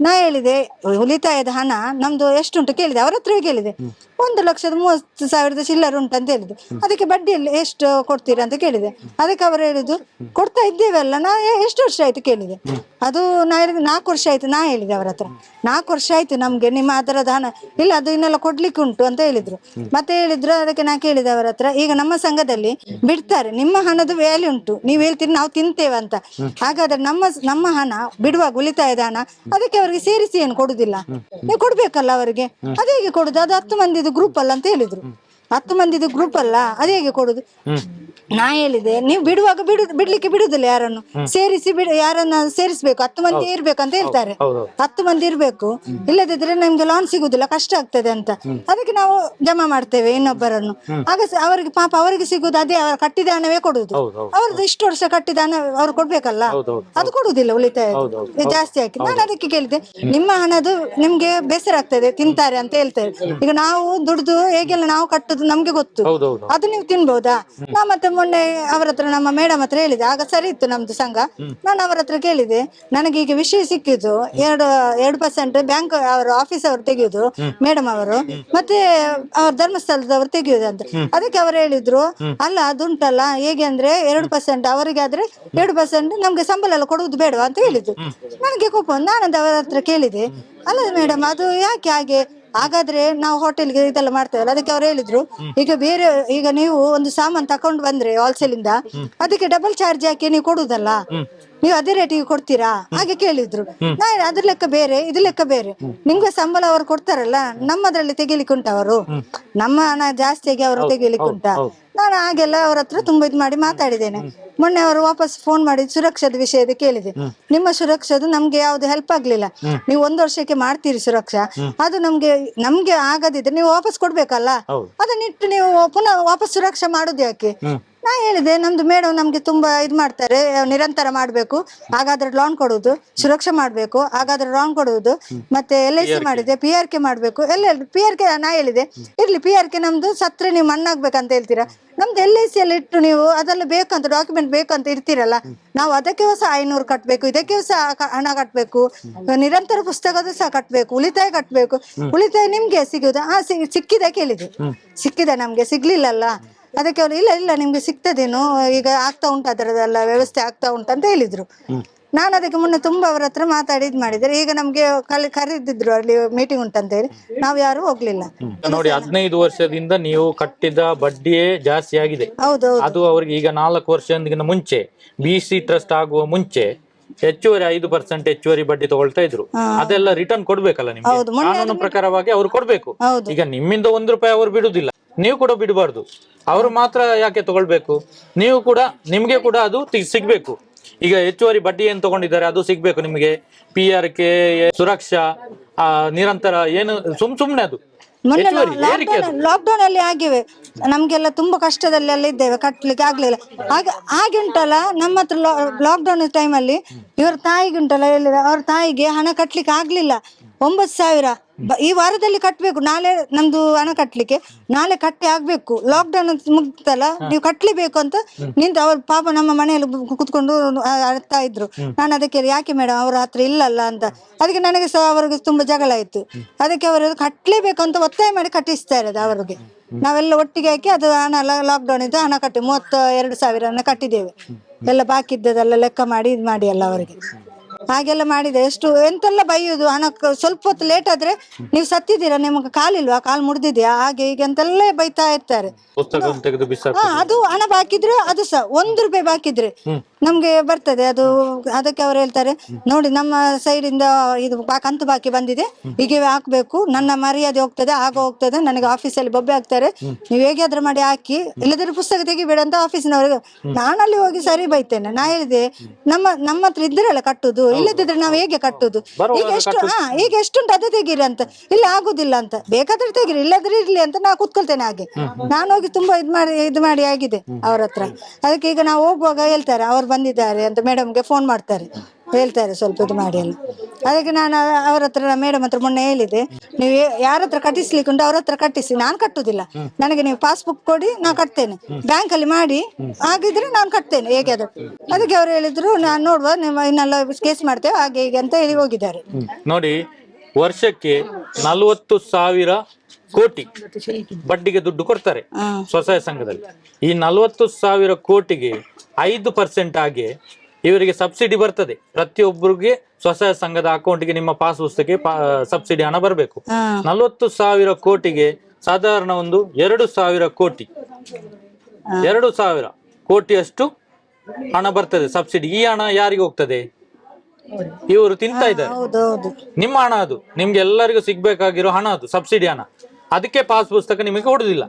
ನಾ ಹೇಳಿದೆ ಉಳಿತಾಯದ ಹಣ ನಮ್ದು ಎಷ್ಟುಂಟು ಕೇಳಿದೆ ಅವ್ರ ಹತ್ರವೇ ಕೇಳಿದೆ. ಒಂದು ಲಕ್ಷದ ಮೂವತ್ತು ಸಾವಿರದ ಚಿಲ್ಲರ್ ಉಂಟು ಅಂತ ಹೇಳಿದೆ. ಅದಕ್ಕೆ ಬಡ್ಡಿಯಲ್ಲಿ ಎಷ್ಟು ಕೊಡ್ತೀರಾ ಅಂತ ಕೇಳಿದೆ. ಅದಕ್ಕೆ ಅವರು ಹೇಳಿದ್ದು ಕೊಡ್ತಾ ಇದ್ದೇವಲ್ಲ ನಾ ಎ- ಎಷ್ಟು ವರ್ಷ ಆಯ್ತು ಕೇಳಿದೆ. ಅದು ನಾ ಹೇಳಿದೆ ನಾಲ್ಕು ವರ್ಷ ಆಯ್ತು ನಾ ಹೇಳಿದೆ ಅವ್ರ ಹತ್ರ. ನಾಲ್ಕು ವರ್ಷ ಆಯ್ತು ನಮ್ಗೆ ನಿಮ್ಮ ಅದರದ ಹಣ. ಇಲ್ಲ ಅದು ಇನ್ನೆಲ್ಲ ಕೊಡ್ಲಿಕ್ಕೆ ಉಂಟು ಅಂತ ಹೇಳಿದ್ರು. ಮತ್ತೆ ಹೇಳಿದ್ರು ಅದಕ್ಕೆ ನಾ ಕೇಳಿದೆ ಅವರ ಹತ್ರ. ಈಗ ನಮ್ಮ ಸಂಘದಲ್ಲಿ ಬಿಡ್ತಾರೆ. ನಿಮ್ಮ ಹಣದ ವ್ಯಾಲ್ಯೂ ಉಂಟು. ನೀವು ಹೇಳ್ತೀರಿ ನಾವು ತಿಂತೇವೆ ಅಂತ. ಹಾಗಾದ್ರೆ ನಮ್ಮ ನಮ್ಮ ಹಣ ಬಿಡುವಾಗ ಉಳಿತಾಯದ ಹಣ ಅದಕ್ಕೆ ಅವರಿಗೆ ಸೇರಿಸಿ ಏನು ಕೊಡುದಿಲ್ಲ. ನೀವು ಕೊಡ್ಬೇಕಲ್ಲ ಅವರಿಗೆ. ಅದೇ ಹೇಗೆ ಕೊಡುದು? ಅದು ಹತ್ತು ಮಂದಿದು ಗ್ರೂಪ್ ಅಲ್ಲ ಅಂತ ಹೇಳಿದ್ರು. ಹತ್ತು ಮಂದಿದು ಗ್ರೂಪ್ ಅಲ್ಲ ಅದು ಹೇಗೆ ಕೊಡುದು? ನಾ ಹೇಳಿದೆ ನೀವು ಬಿಡುವಾಗ ಬಿಡು ಬಿಡ್ಲಿಕ್ಕೆ ಬಿಡುದಿಲ್ಲ ಯಾರನ್ನು. ಸೇರಿಸಿ ಬಿಡ ಯಾರನ್ನ ಸೇರಿಸ್ಬೇಕು ಹತ್ತು ಮಂದಿ ಇರ್ಬೇಕು ಅಂತ ಹೇಳ್ತಾರೆ. ಹತ್ತು ಮಂದಿ ಇರ್ಬೇಕು. ಇಲ್ಲದಿದ್ರೆ ನಮ್ಗೆ ಲೋನ್ ಸಿಗುದಿಲ್ಲ ಕಷ್ಟ ಆಗ್ತದೆ ಅಂತ. ಅದಕ್ಕೆ ನಾವು ಜಮಾ ಮಾಡ್ತೇವೆ ಇನ್ನೊಬ್ಬರನ್ನು. ಆಗ ಸ- ಅವರಿಗೆ ಪಾಪ ಅವರಿಗೆ ಸಿಗುದು ಅದೇ ಅವರು ಕಟ್ಟಿದ ಹಣವೇ ಕೊಡುದು ಅವ್ರದ್ದು ಇಷ್ಟು ವರ್ಷ ಕಟ್ಟಿದ ಹಣ ಅವ್ರು ಕೊಡ್ಬೇಕಲ್ಲ? ಅದು ಕೊಡುದಿಲ್ಲ ಉಳಿತಾಯ ಜಾಸ್ತಿ ಹಾಕಿ ನಾನು ಅದಕ್ಕೆ ಕೇಳಿದೆ ನಿಮ್ಮ ಹಣದು ನಿಮ್ಗೆ ಬೇಸರ ಆಗ್ತದೆ ತಿಂತಾರೆ ಅಂತ ಹೇಳ್ತಾರೆ. ಈಗ ನಾವು ದುಡ್ದು ಹೇಗೆಲ್ಲ ನಾವು ಕಟ್ಟುದು ನಮ್ಗೆ ಗೊತ್ತು. ಅದು ನೀವು ತಿನ್ಬಹುದಾ ನಾ ಮತ್ತೆ ಮೊನ್ನೆ ಅವರ ಹತ್ರ ನಮ್ಮ ಮೇಡಮ್ ಹತ್ರ ಹೇಳಿದೆ. ಆಗ ಸರಿ ಇತ್ತು ನಮ್ದು ಸಂಘ. ನಾನು ಅವರ ಹತ್ರ ಕೇಳಿದೆ. ನನಗೆ ಈಗ ವಿಷಯ ಸಿಕ್ಕಿದ್ದು ಎರಡು ಎರಡು ಪರ್ಸೆಂಟ್ ಬ್ಯಾಂಕ್ ಅವರ ಆಫೀಸ್ ಅವರು ತೆಗೆಯುದು ಮೇಡಮ್ ಅವರು. ಮತ್ತೆ ಅವ್ರ ಧರ್ಮಸ್ಥಳದವರು ತೆಗೆಯುದು ಅಂತ. ಅದಕ್ಕೆ ಅವರು ಹೇಳಿದ್ರು ಅಲ್ಲ ಅದುಂಟಲ್ಲ. ಹೇಗೆ ಅಂದ್ರೆ ಎರಡು ಪರ್ಸೆಂಟ್ ಅವರಿಗೆ ಆದ್ರೆ ಎರಡು ಪರ್ಸೆಂಟ್ ನಮ್ಗೆ ಸಂಬಳ ಎಲ್ಲ ಕೊಡುವುದು ಬೇಡವಾ? ಅಂತ ಹೇಳಿದ್ರು. ನನಗೆ ಕೋಪ. ನಾನಂತ ನಾನಂದು ಅವರ ಹತ್ರ ಕೇಳಿದೆ. ಅಲ್ಲ ಮೇಡಮ್ ಅದು ಯಾಕೆ ಹಾಗೆ? ಹಾಗಾದ್ರೆ ನಾವು ಹೋಟೆಲ್ಗೆ ಇದೆಲ್ಲ ಮಾಡ್ತೇವಲ್ಲ? ಅದಕ್ಕೆ ಅವ್ರು ಹೇಳಿದ್ರು ಈಗ ಬೇರೆ ಈಗ ನೀವು ಒಂದು ಸಾಮಾನು ತಕೊಂಡು ಬಂದ್ರೆ ಹೋಲ್ಸೇಲ್ ಇಂದ ಅದಕ್ಕೆ ಡಬಲ್ ಚಾರ್ಜ್ ಹಾಕಿ ನೀವು ಕೊಡುದಲ್ಲ? ನೀವು ಅದೇ ರೇಟಿಗೆ ಕೊಡ್ತೀರಾ? ಹಾಗೆ ಕೇಳಿದ್ರು. ನಾ ಅದ್ರ ಲೆಕ್ಕ ಬೇರೆ ಇದು ಲೆಕ್ಕ ಬೇರೆ. ನಿಮ್ಗೆ ಸಂಬಳ ಅವರು ಕೊಡ್ತಾರಲ್ಲ ನಮ್ಮದ್ರಲ್ಲಿ ತೆಗಿಲಿಕ್ಕೆ ಉಂಟ ಅವರು? ನಮ್ಮ ಹಣ ಜಾಸ್ತಿಯಾಗಿ ಅವರು ತೆಗಿಲಿಕ್ಕೆ ಉಂಟಾ? ನಾನು ಹಾಗೆಲ್ಲ ಅವ್ರ ಹತ್ರ ತುಂಬಾ ಇದ್ ಮಾಡಿ ಮಾತಾಡಿದ್ದೇನೆ. ಮೊನ್ನೆ ಅವರು ವಾಪಸ್ ಫೋನ್ ಮಾಡಿ ಸುರಕ್ಷದ ವಿಷಯದ ಕೇಳಿದೆ. ನಿಮ್ಮ ಸುರಕ್ಷಾದು ನಮ್ಗೆ ಯಾವ್ದು ಹೆಲ್ಪ್ ಆಗ್ಲಿಲ್ಲ. ನೀವು ಒಂದ್ ವರ್ಷಕ್ಕೆ ಮಾಡ್ತೀರಿ ಸುರಕ್ಷಾ? ಅದು ನಮ್ಗೆ ನಮ್ಗೆ ಆಗದಿದ್ರೆ ನೀವು ವಾಪಸ್ ಕೊಡ್ಬೇಕಲ್ಲ? ಅದನ್ನಿಟ್ಟು ನೀವು ಪುನಃ ವಾಪಸ್ ಸುರಕ್ಷಾ ಮಾಡುದು ಯಾಕೆ? ನಾ ಹೇಳಿದೆ ನಮ್ದು ಮೇಡಮ್ ನಮ್ಗೆ ತುಂಬಾ ಇದ್ ಮಾಡ್ತಾರೆ ನಿರಂತರ ಮಾಡ್ಬೇಕು ಹಾಗಾದ್ರೆ ಲೋನ್ ಕೊಡುದು ಸುರಕ್ಷಾ ಮಾಡ್ಬೇಕು ಹಾಗಾದ್ರೆ ಲೋನ್ ಕೊಡುವುದು ಮತ್ತೆ ಎಲ್ ಐ ಸಿ ಮಾಡಿದೆ ಪಿ ಆರ್ ಕೆ ಮಾಡ್ಬೇಕು ಎಲ್ಲ ಪಿ ಆರ್ ಕೆ ನಾ ಹೇಳಿದೆ ಇರ್ಲಿ ಪಿ ಆರ್ ಕೆ ನಮ್ದು ಸತ್ರೆ ನೀವು ಮಣ್ಣಾಗ್ಬೇಕಂತ ಹೇಳ್ತೀರಾ? ನಮ್ದು ಎಲ್ ಐ ಸಿ ಅಲ್ಲಿ ಇಟ್ಟು ನೀವು ಅದೆಲ್ಲ ಬೇಕಂತ ಡಾಕ್ಯುಮೆಂಟ್ ಬೇಕಂತ ಇರ್ತೀರಲ್ಲ ನಾವು ಅದಕ್ಕೆ ಸಹ ಐನೂರು ಕಟ್ಬೇಕು ಇದಕ್ಕೆ ಸಹ ಹಣ ಕಟ್ಬೇಕು ನಿರಂತರ ಪುಸ್ತಕದ ಸಹ ಕಟ್ಬೇಕು ಉಳಿತಾಯ ಕಟ್ಬೇಕು ಉಳಿತಾಯ ನಿಮ್ಗೆ ಸಿಗುದು ಹಾ ಸಿಕ್ಕಿದೆ ಕೇಳಿದೆ ಸಿಕ್ಕಿದೆ ನಮ್ಗೆ ಸಿಗ್ಲಿಲ್ಲಲ್ಲ ಅದಕ್ಕೆ ಅವರು ಇಲ್ಲ ಇಲ್ಲ ನಿಮ್ಗೆ ಸಿಗ್ತದೇನು ಈಗ ಆಗ್ತಾ ಉಂಟು ಅದರದೆಲ್ಲ ವ್ಯವಸ್ಥೆ ಆಗ್ತಾ ಉಂಟು ಅಂತ ಹೇಳಿದ್ರು. ನಾನು ಅದಕ್ಕೆ ಮುನ್ನ ತುಂಬಾ ಅವ್ರ ಹತ್ರ ಮಾತಾಡಿ ಇದ್ ಮಾಡಿದ್ರೆ ಈಗ ನಮ್ಗೆ ಕಲಿ ಕರೆದಿದ್ರು ಅಲ್ಲಿ ಮೀಟಿಂಗ್ ಉಂಟಂತ ಹೇಳಿ. ನಾವು ಯಾರು ಹೋಗ್ಲಿಲ್ಲ. ನೋಡಿ ಹದಿನೈದು ವರ್ಷದಿಂದ ನೀವು ಕಟ್ಟಿದ ಬಡ್ಡಿಯೇ ಜಾಸ್ತಿ ಆಗಿದೆ. ಹೌದೌದು ಅದು ಅವರಿಗೆ ಈಗ ನಾಲ್ಕು ವರ್ಷದಿಂದ ಮುಂಚೆ ಬಿ ಸಿ ಟ್ರಸ್ಟ್ ಆಗುವ ಮುಂಚೆ ಹೆಚ್ಚುವರಿ ಐದು ಪರ್ಸೆಂಟ್ ಹೆಚ್ಚುವರಿ ಬಡ್ಡಿ ತಗೊಳ್ತಾ ಇದ್ರು. ಅದೆಲ್ಲ ರಿಟರ್ನ್ ಕೊಡ್ಬೇಕಲ್ಲ ನಿಮ್ಗೆ? ಕಾನೂನು ಪ್ರಕಾರವಾಗಿ ಅವ್ರು ಕೊಡ್ಬೇಕು. ಈಗ ನಿಮ್ಮಿಂದ ಒಂದ್ ರೂಪಾಯಿ ಅವ್ರು ಬಿಡುದಿಲ್ಲ ನೀವು ಕೂಡ ಬಿಡಬಾರ್ದು. ಅವರು ಮಾತ್ರ ಯಾಕೆ ತಗೊಳ್ಬೇಕು? ನೀವು ಕೂಡ ನಿಮ್ಗೆ ಕೂಡ ಅದು ಸಿಗ್ಬೇಕು. ಈಗ ಹೆಚ್ಚುವರಿ ಬಡ್ಡಿ ಏನ್ ತಗೊಂಡಿದ್ದಾರೆ ಅದು ಸಿಗ್ಬೇಕು ನಿಮಗೆ. ಪಿ ಆರ್ ಕೆ ಸುರಕ್ಷಾ ನಿರಂತರ ಏನು ಸುಮ್ ಸುಮ್ನೆ ಅದು. ಮೊನ್ನೆ ಹೆಚ್ಚುವರಿ ಏರಿಕೆ ಅದು. ಲಾಕ್ಡೌನ್ ಅಲ್ಲಿ ಆಗಿವೆ. ನಮ್ಗೆಲ್ಲ ತುಂಬಾ ಕಷ್ಟದಲ್ಲಿ ಎಲ್ಲ ಇದ್ದೇವೆ ಕಟ್ಲಿಕ್ಕೆ ಆಗ್ಲಿಲ್ಲ. ಹಾಗೆ ಹಾಗೆ ಉಂಟಲ್ಲ ನಮ್ಮ ಹತ್ರ ಲಾಕ್ಡೌನ್ ಟೈಮ್ ಅಲ್ಲಿ ಇವ್ರ ತಾಯಿಗೆ ಉಂಟಲ್ಲ ಅವ್ರ ತಾಯಿಗೆ ಹಣ ಕಟ್ಲಿಕ್ಕೆ ಆಗ್ಲಿಲ್ಲ. ಒಂಬತ್ತು ಸಾವಿರ. ಬ- ಈ ವಾರದಲ್ಲಿ ಕಟ್ಟಬೇಕು ನಾಳೆ ನಮ್ದು ಹಣ ಕಟ್ಟಲಿಕ್ಕೆ ನಾಳೆ ಕಟ್ಟಿ ಆಗ್ಬೇಕು. ಲಾಕ್ಡೌನ್ ಮುಗ್ತಲ್ಲ ನೀವು ಕಟ್ಲೇಬೇಕು ಅಂತ ನಿಂತು ಅವ್ರ ಪಾಪ ನಮ್ಮ ಮನೆಯಲ್ಲಿ ಕುತ್ಕೊಂಡು ಅಳ್ತಾ ಇದ್ರು. ನಾನು ಅದಕ್ಕೆ ಯಾಕೆ ಮೇಡಮ್ ಅವ್ರ ಹತ್ರ ಇಲ್ಲಲ್ಲ ಅಂತ. ಅದಕ್ಕೆ ನನಗೆ ಸಹ ಅವ್ರಿಗೆ ತುಂಬಾ ಜಗಳ ಆಯ್ತು. ಅದಕ್ಕೆ ಅವರು ಕಟ್ಲೇಬೇಕು ಅಂತ ಒತ್ತಾಯ ಮಾಡಿ ಕಟ್ಟಿಸ್ತಾ ಇರೋದು ಅವರಿಗೆ. ನಾವೆಲ್ಲ ಒಟ್ಟಿಗೆ ಹಾಕಿ ಅದು ಹಣ ಲಾಕ್ಡೌನ್ ಇದ್ದು ಹಣ ಕಟ್ಟಿ ಮೂವತ್ತ ಎರಡು ಸಾವಿರ ಕಟ್ಟಿದ್ದೇವೆ. ಎಲ್ಲ ಬಾಕಿ ಇದ್ದದೆಲ್ಲ ಲೆಕ್ಕ ಮಾಡಿ ಇದು ಮಾಡಿ ಅಲ್ಲ ಅವರಿಗೆ. ಹಾಗೆಲ್ಲ ಮಾಡಿದೆ. ಎಷ್ಟು ಎಂತೆಲ್ಲ ಬೈಯುದು? ಹಣ ಸ್ವಲ್ಪ ಹೊತ್ತು ಲೇಟ್ ಆದ್ರೆ ನೀವು ಸತ್ತಿದ್ದೀರಾ? ನಿಮಗೆ ಕಾಲಿಲ್ವಾ? ಕಾಲು ಮುರಿದಿದ್ಯಾ? ಹಾಗೆ ಹೀಗೆ ಅಂತೆಲ್ಲ ಬೈತಾ ಇರ್ತಾರೆ. ಪುಸ್ತಕ ತೆಗೆದು ಬಿಸಾಕ ಹಾ ಅದು ಹಣ ಬಾಕಿದ್ರೆ ಅದು ಸಹ ಒಂದು ರೂಪಾಯಿ ಬಾಕಿದ್ರೆ ನಮ್ಗೆ ಬರ್ತದೆ. ಅದು ಅದಕ್ಕೆ ಅವ್ರು ಹೇಳ್ತಾರೆ ನೋಡಿ ನಮ್ಮ ಸೈಡ್ ಇಂದ ಇದು ಬಾ- ಕಂತು ಬಾಕಿ ಬಂದಿದೆ. ಹೀಗೆ ಹಾಕ್ಬೇಕು. ನನ್ನ ಮರ್ಯಾದೆ ಹೋಗ್ತದೆ ಆಗ ಹೋಗ್ತದೆ. ನನಗೆ ಆಫೀಸಲ್ಲಿ ಬೊಬ್ಬೆ ಹಾಕ್ತಾರೆ. ನೀವು ಹೇಗಾದ್ರೂ ಮಾಡಿ ಹಾಕಿ. ಇಲ್ಲದಿದ್ರೆ ಪುಸ್ತಕ ತೆಗಿಬೇಡ ಅಂತ ಆಫೀಸಿನವ್ರಿಗೆ ನಾನಲ್ಲಿ ಹೋಗಿ ಸರಿ ಬೈತೇನೆ. ನಾ ಹೇಳಿದೆ ನಮ್ಮ ನಮ್ಮ ಹತ್ರ ಇದ್ರಲ್ಲ ಕಟ್ಟುದು? ಇಲ್ಲದಿದ್ರೆ ನಾವು ಹೇಗೆ ಕಟ್ಟುದು? ಈಗ ಎಷ್ಟು ಹಾ ಈಗ ಎಷ್ಟುಂಟು ಅದೇ ತೆಗೀರಿ ಅಂತ. ಇಲ್ಲ ಆಗುದಿಲ್ಲ ಅಂತ. ಬೇಕಾದ್ರೆ ತೆಗೀರಿ ಇಲ್ಲದ್ರೆ ಇರ್ಲಿ ಅಂತ ನಾ ಕೂತ್ಕೊಳ್ತೇನೆ ಹಾಗೆ. ನಾನು ಹೋಗಿ ತುಂಬಾ ಇದ್ ಮಾಡಿ ಇದು ಮಾಡಿ ಆಗಿದೆ ಅವ್ರ ಹತ್ರ ಅದಕ್ಕೆ ಈಗ ನಾವು ಹೋಗುವಾಗ ಹೇಳ್ತಾರೆ ಅವ್ರು ಬಂದಿದ್ದಾರೆ ಅಂತ ಮೇಡಮ್ಗೆ ಫೋನ್ ಮಾಡ್ತಾರೆ. ಹೇಳ್ತಾರೆ ಸ್ವಲ್ಪ ಇದು ಮಾಡಿ ಎಲ್ಲ. ಅದಕ್ಕೆ ನಾನು ಅವ್ರ ಹತ್ರ ಮೇಡಮ್ ಹತ್ರ ಮೊನ್ನೆ ಹೇಳಿದೆ ನೀವು ಯಾರ ಹತ್ರ ಕಟ್ಟಿಸ್ಲಿಕ್ಕೆ ಉಂಟು ಅವ್ರ ಹತ್ರ ಕಟ್ಟಿಸಿ ನಾನು ಕಟ್ಟುದಿಲ್ಲ. ನನಗೆ ನೀವು ಪಾಸ್ಬುಕ್ ಕೊಡಿ ನಾನು ಕಟ್ತೇನೆ. ಬ್ಯಾಂಕ್ ಅಲ್ಲಿ ಮಾಡಿ ಹಾಗಿದ್ರೆ ನಾನು ಕಟ್ತೇನೆ ಹೇಗೆ ಅದು ಅದಕ್ಕೆ ಅವ್ರು ಹೇಳಿದ್ರು ನಾನು ನೋಡುವ ನೀವು ಇನ್ನೆಲ್ಲ ಕೇಸ್ ಮಾಡ್ತೇವೆ ಹಾಗೆ ಹೀಗೆ ಅಂತ ಹೇಳಿ ಹೋಗಿದ್ದಾರೆ. ನೋಡಿ ವರ್ಷಕ್ಕೆ ನಲವತ್ತು ಸಾವಿರ ಕೋಟಿ ಬಡ್ಡಿಗೆ ದುಡ್ಡು ಕೊಡ್ತಾರೆ ಸ್ವಸಹಾಯ ಸಂಘದಲ್ಲಿ. ಈ ನಲವತ್ತು ಸಾವಿರ ಕೋಟಿಗೆ ಐದು ಪರ್ಸೆಂಟ್ ಆಗಿ ಇವರಿಗೆ ಸಬ್ಸಿಡಿ ಬರ್ತದೆ. ಪ್ರತಿಯೊಬ್ಬರಿಗೆ ಸ್ವಸಹಾಯ ಸಂಘದ ಅಕೌಂಟ್ಗೆ ನಿಮ್ಮ ಪಾಸ್ ಪುಸ್ತಕಕ್ಕೆ ಸಬ್ಸಿಡಿ ಹಣ ಬರಬೇಕು. ನಲವತ್ತು ಸಾವಿರ ಕೋಟಿಗೆ ಸಾಧಾರಣ ಒಂದು ಎರಡು ಸಾವಿರ ಕೋಟಿ. ಎರಡು ಸಾವಿರ ಕೋಟಿಯಷ್ಟು ಹಣ ಬರ್ತದೆ ಸಬ್ಸಿಡಿ. ಈ ಹಣ ಯಾರಿಗೆ ಹೋಗ್ತದೆ? ಇವರು ತಿಂತಾ ಇದ್ದಾರೆ. ನಿಮ್ಮ ಹಣ ಅದು. ನಿಮ್ಗೆ ಎಲ್ಲರಿಗೂ ಸಿಗ್ಬೇಕಾಗಿರೋ ಹಣ ಅದು ಸಬ್ಸಿಡಿ ಹಣ. ಅದಕ್ಕೆ ಪಾಸ್ ಪುಸ್ತಕ ನಿಮಗೆ ಕೊಡುದಿಲ್ಲ.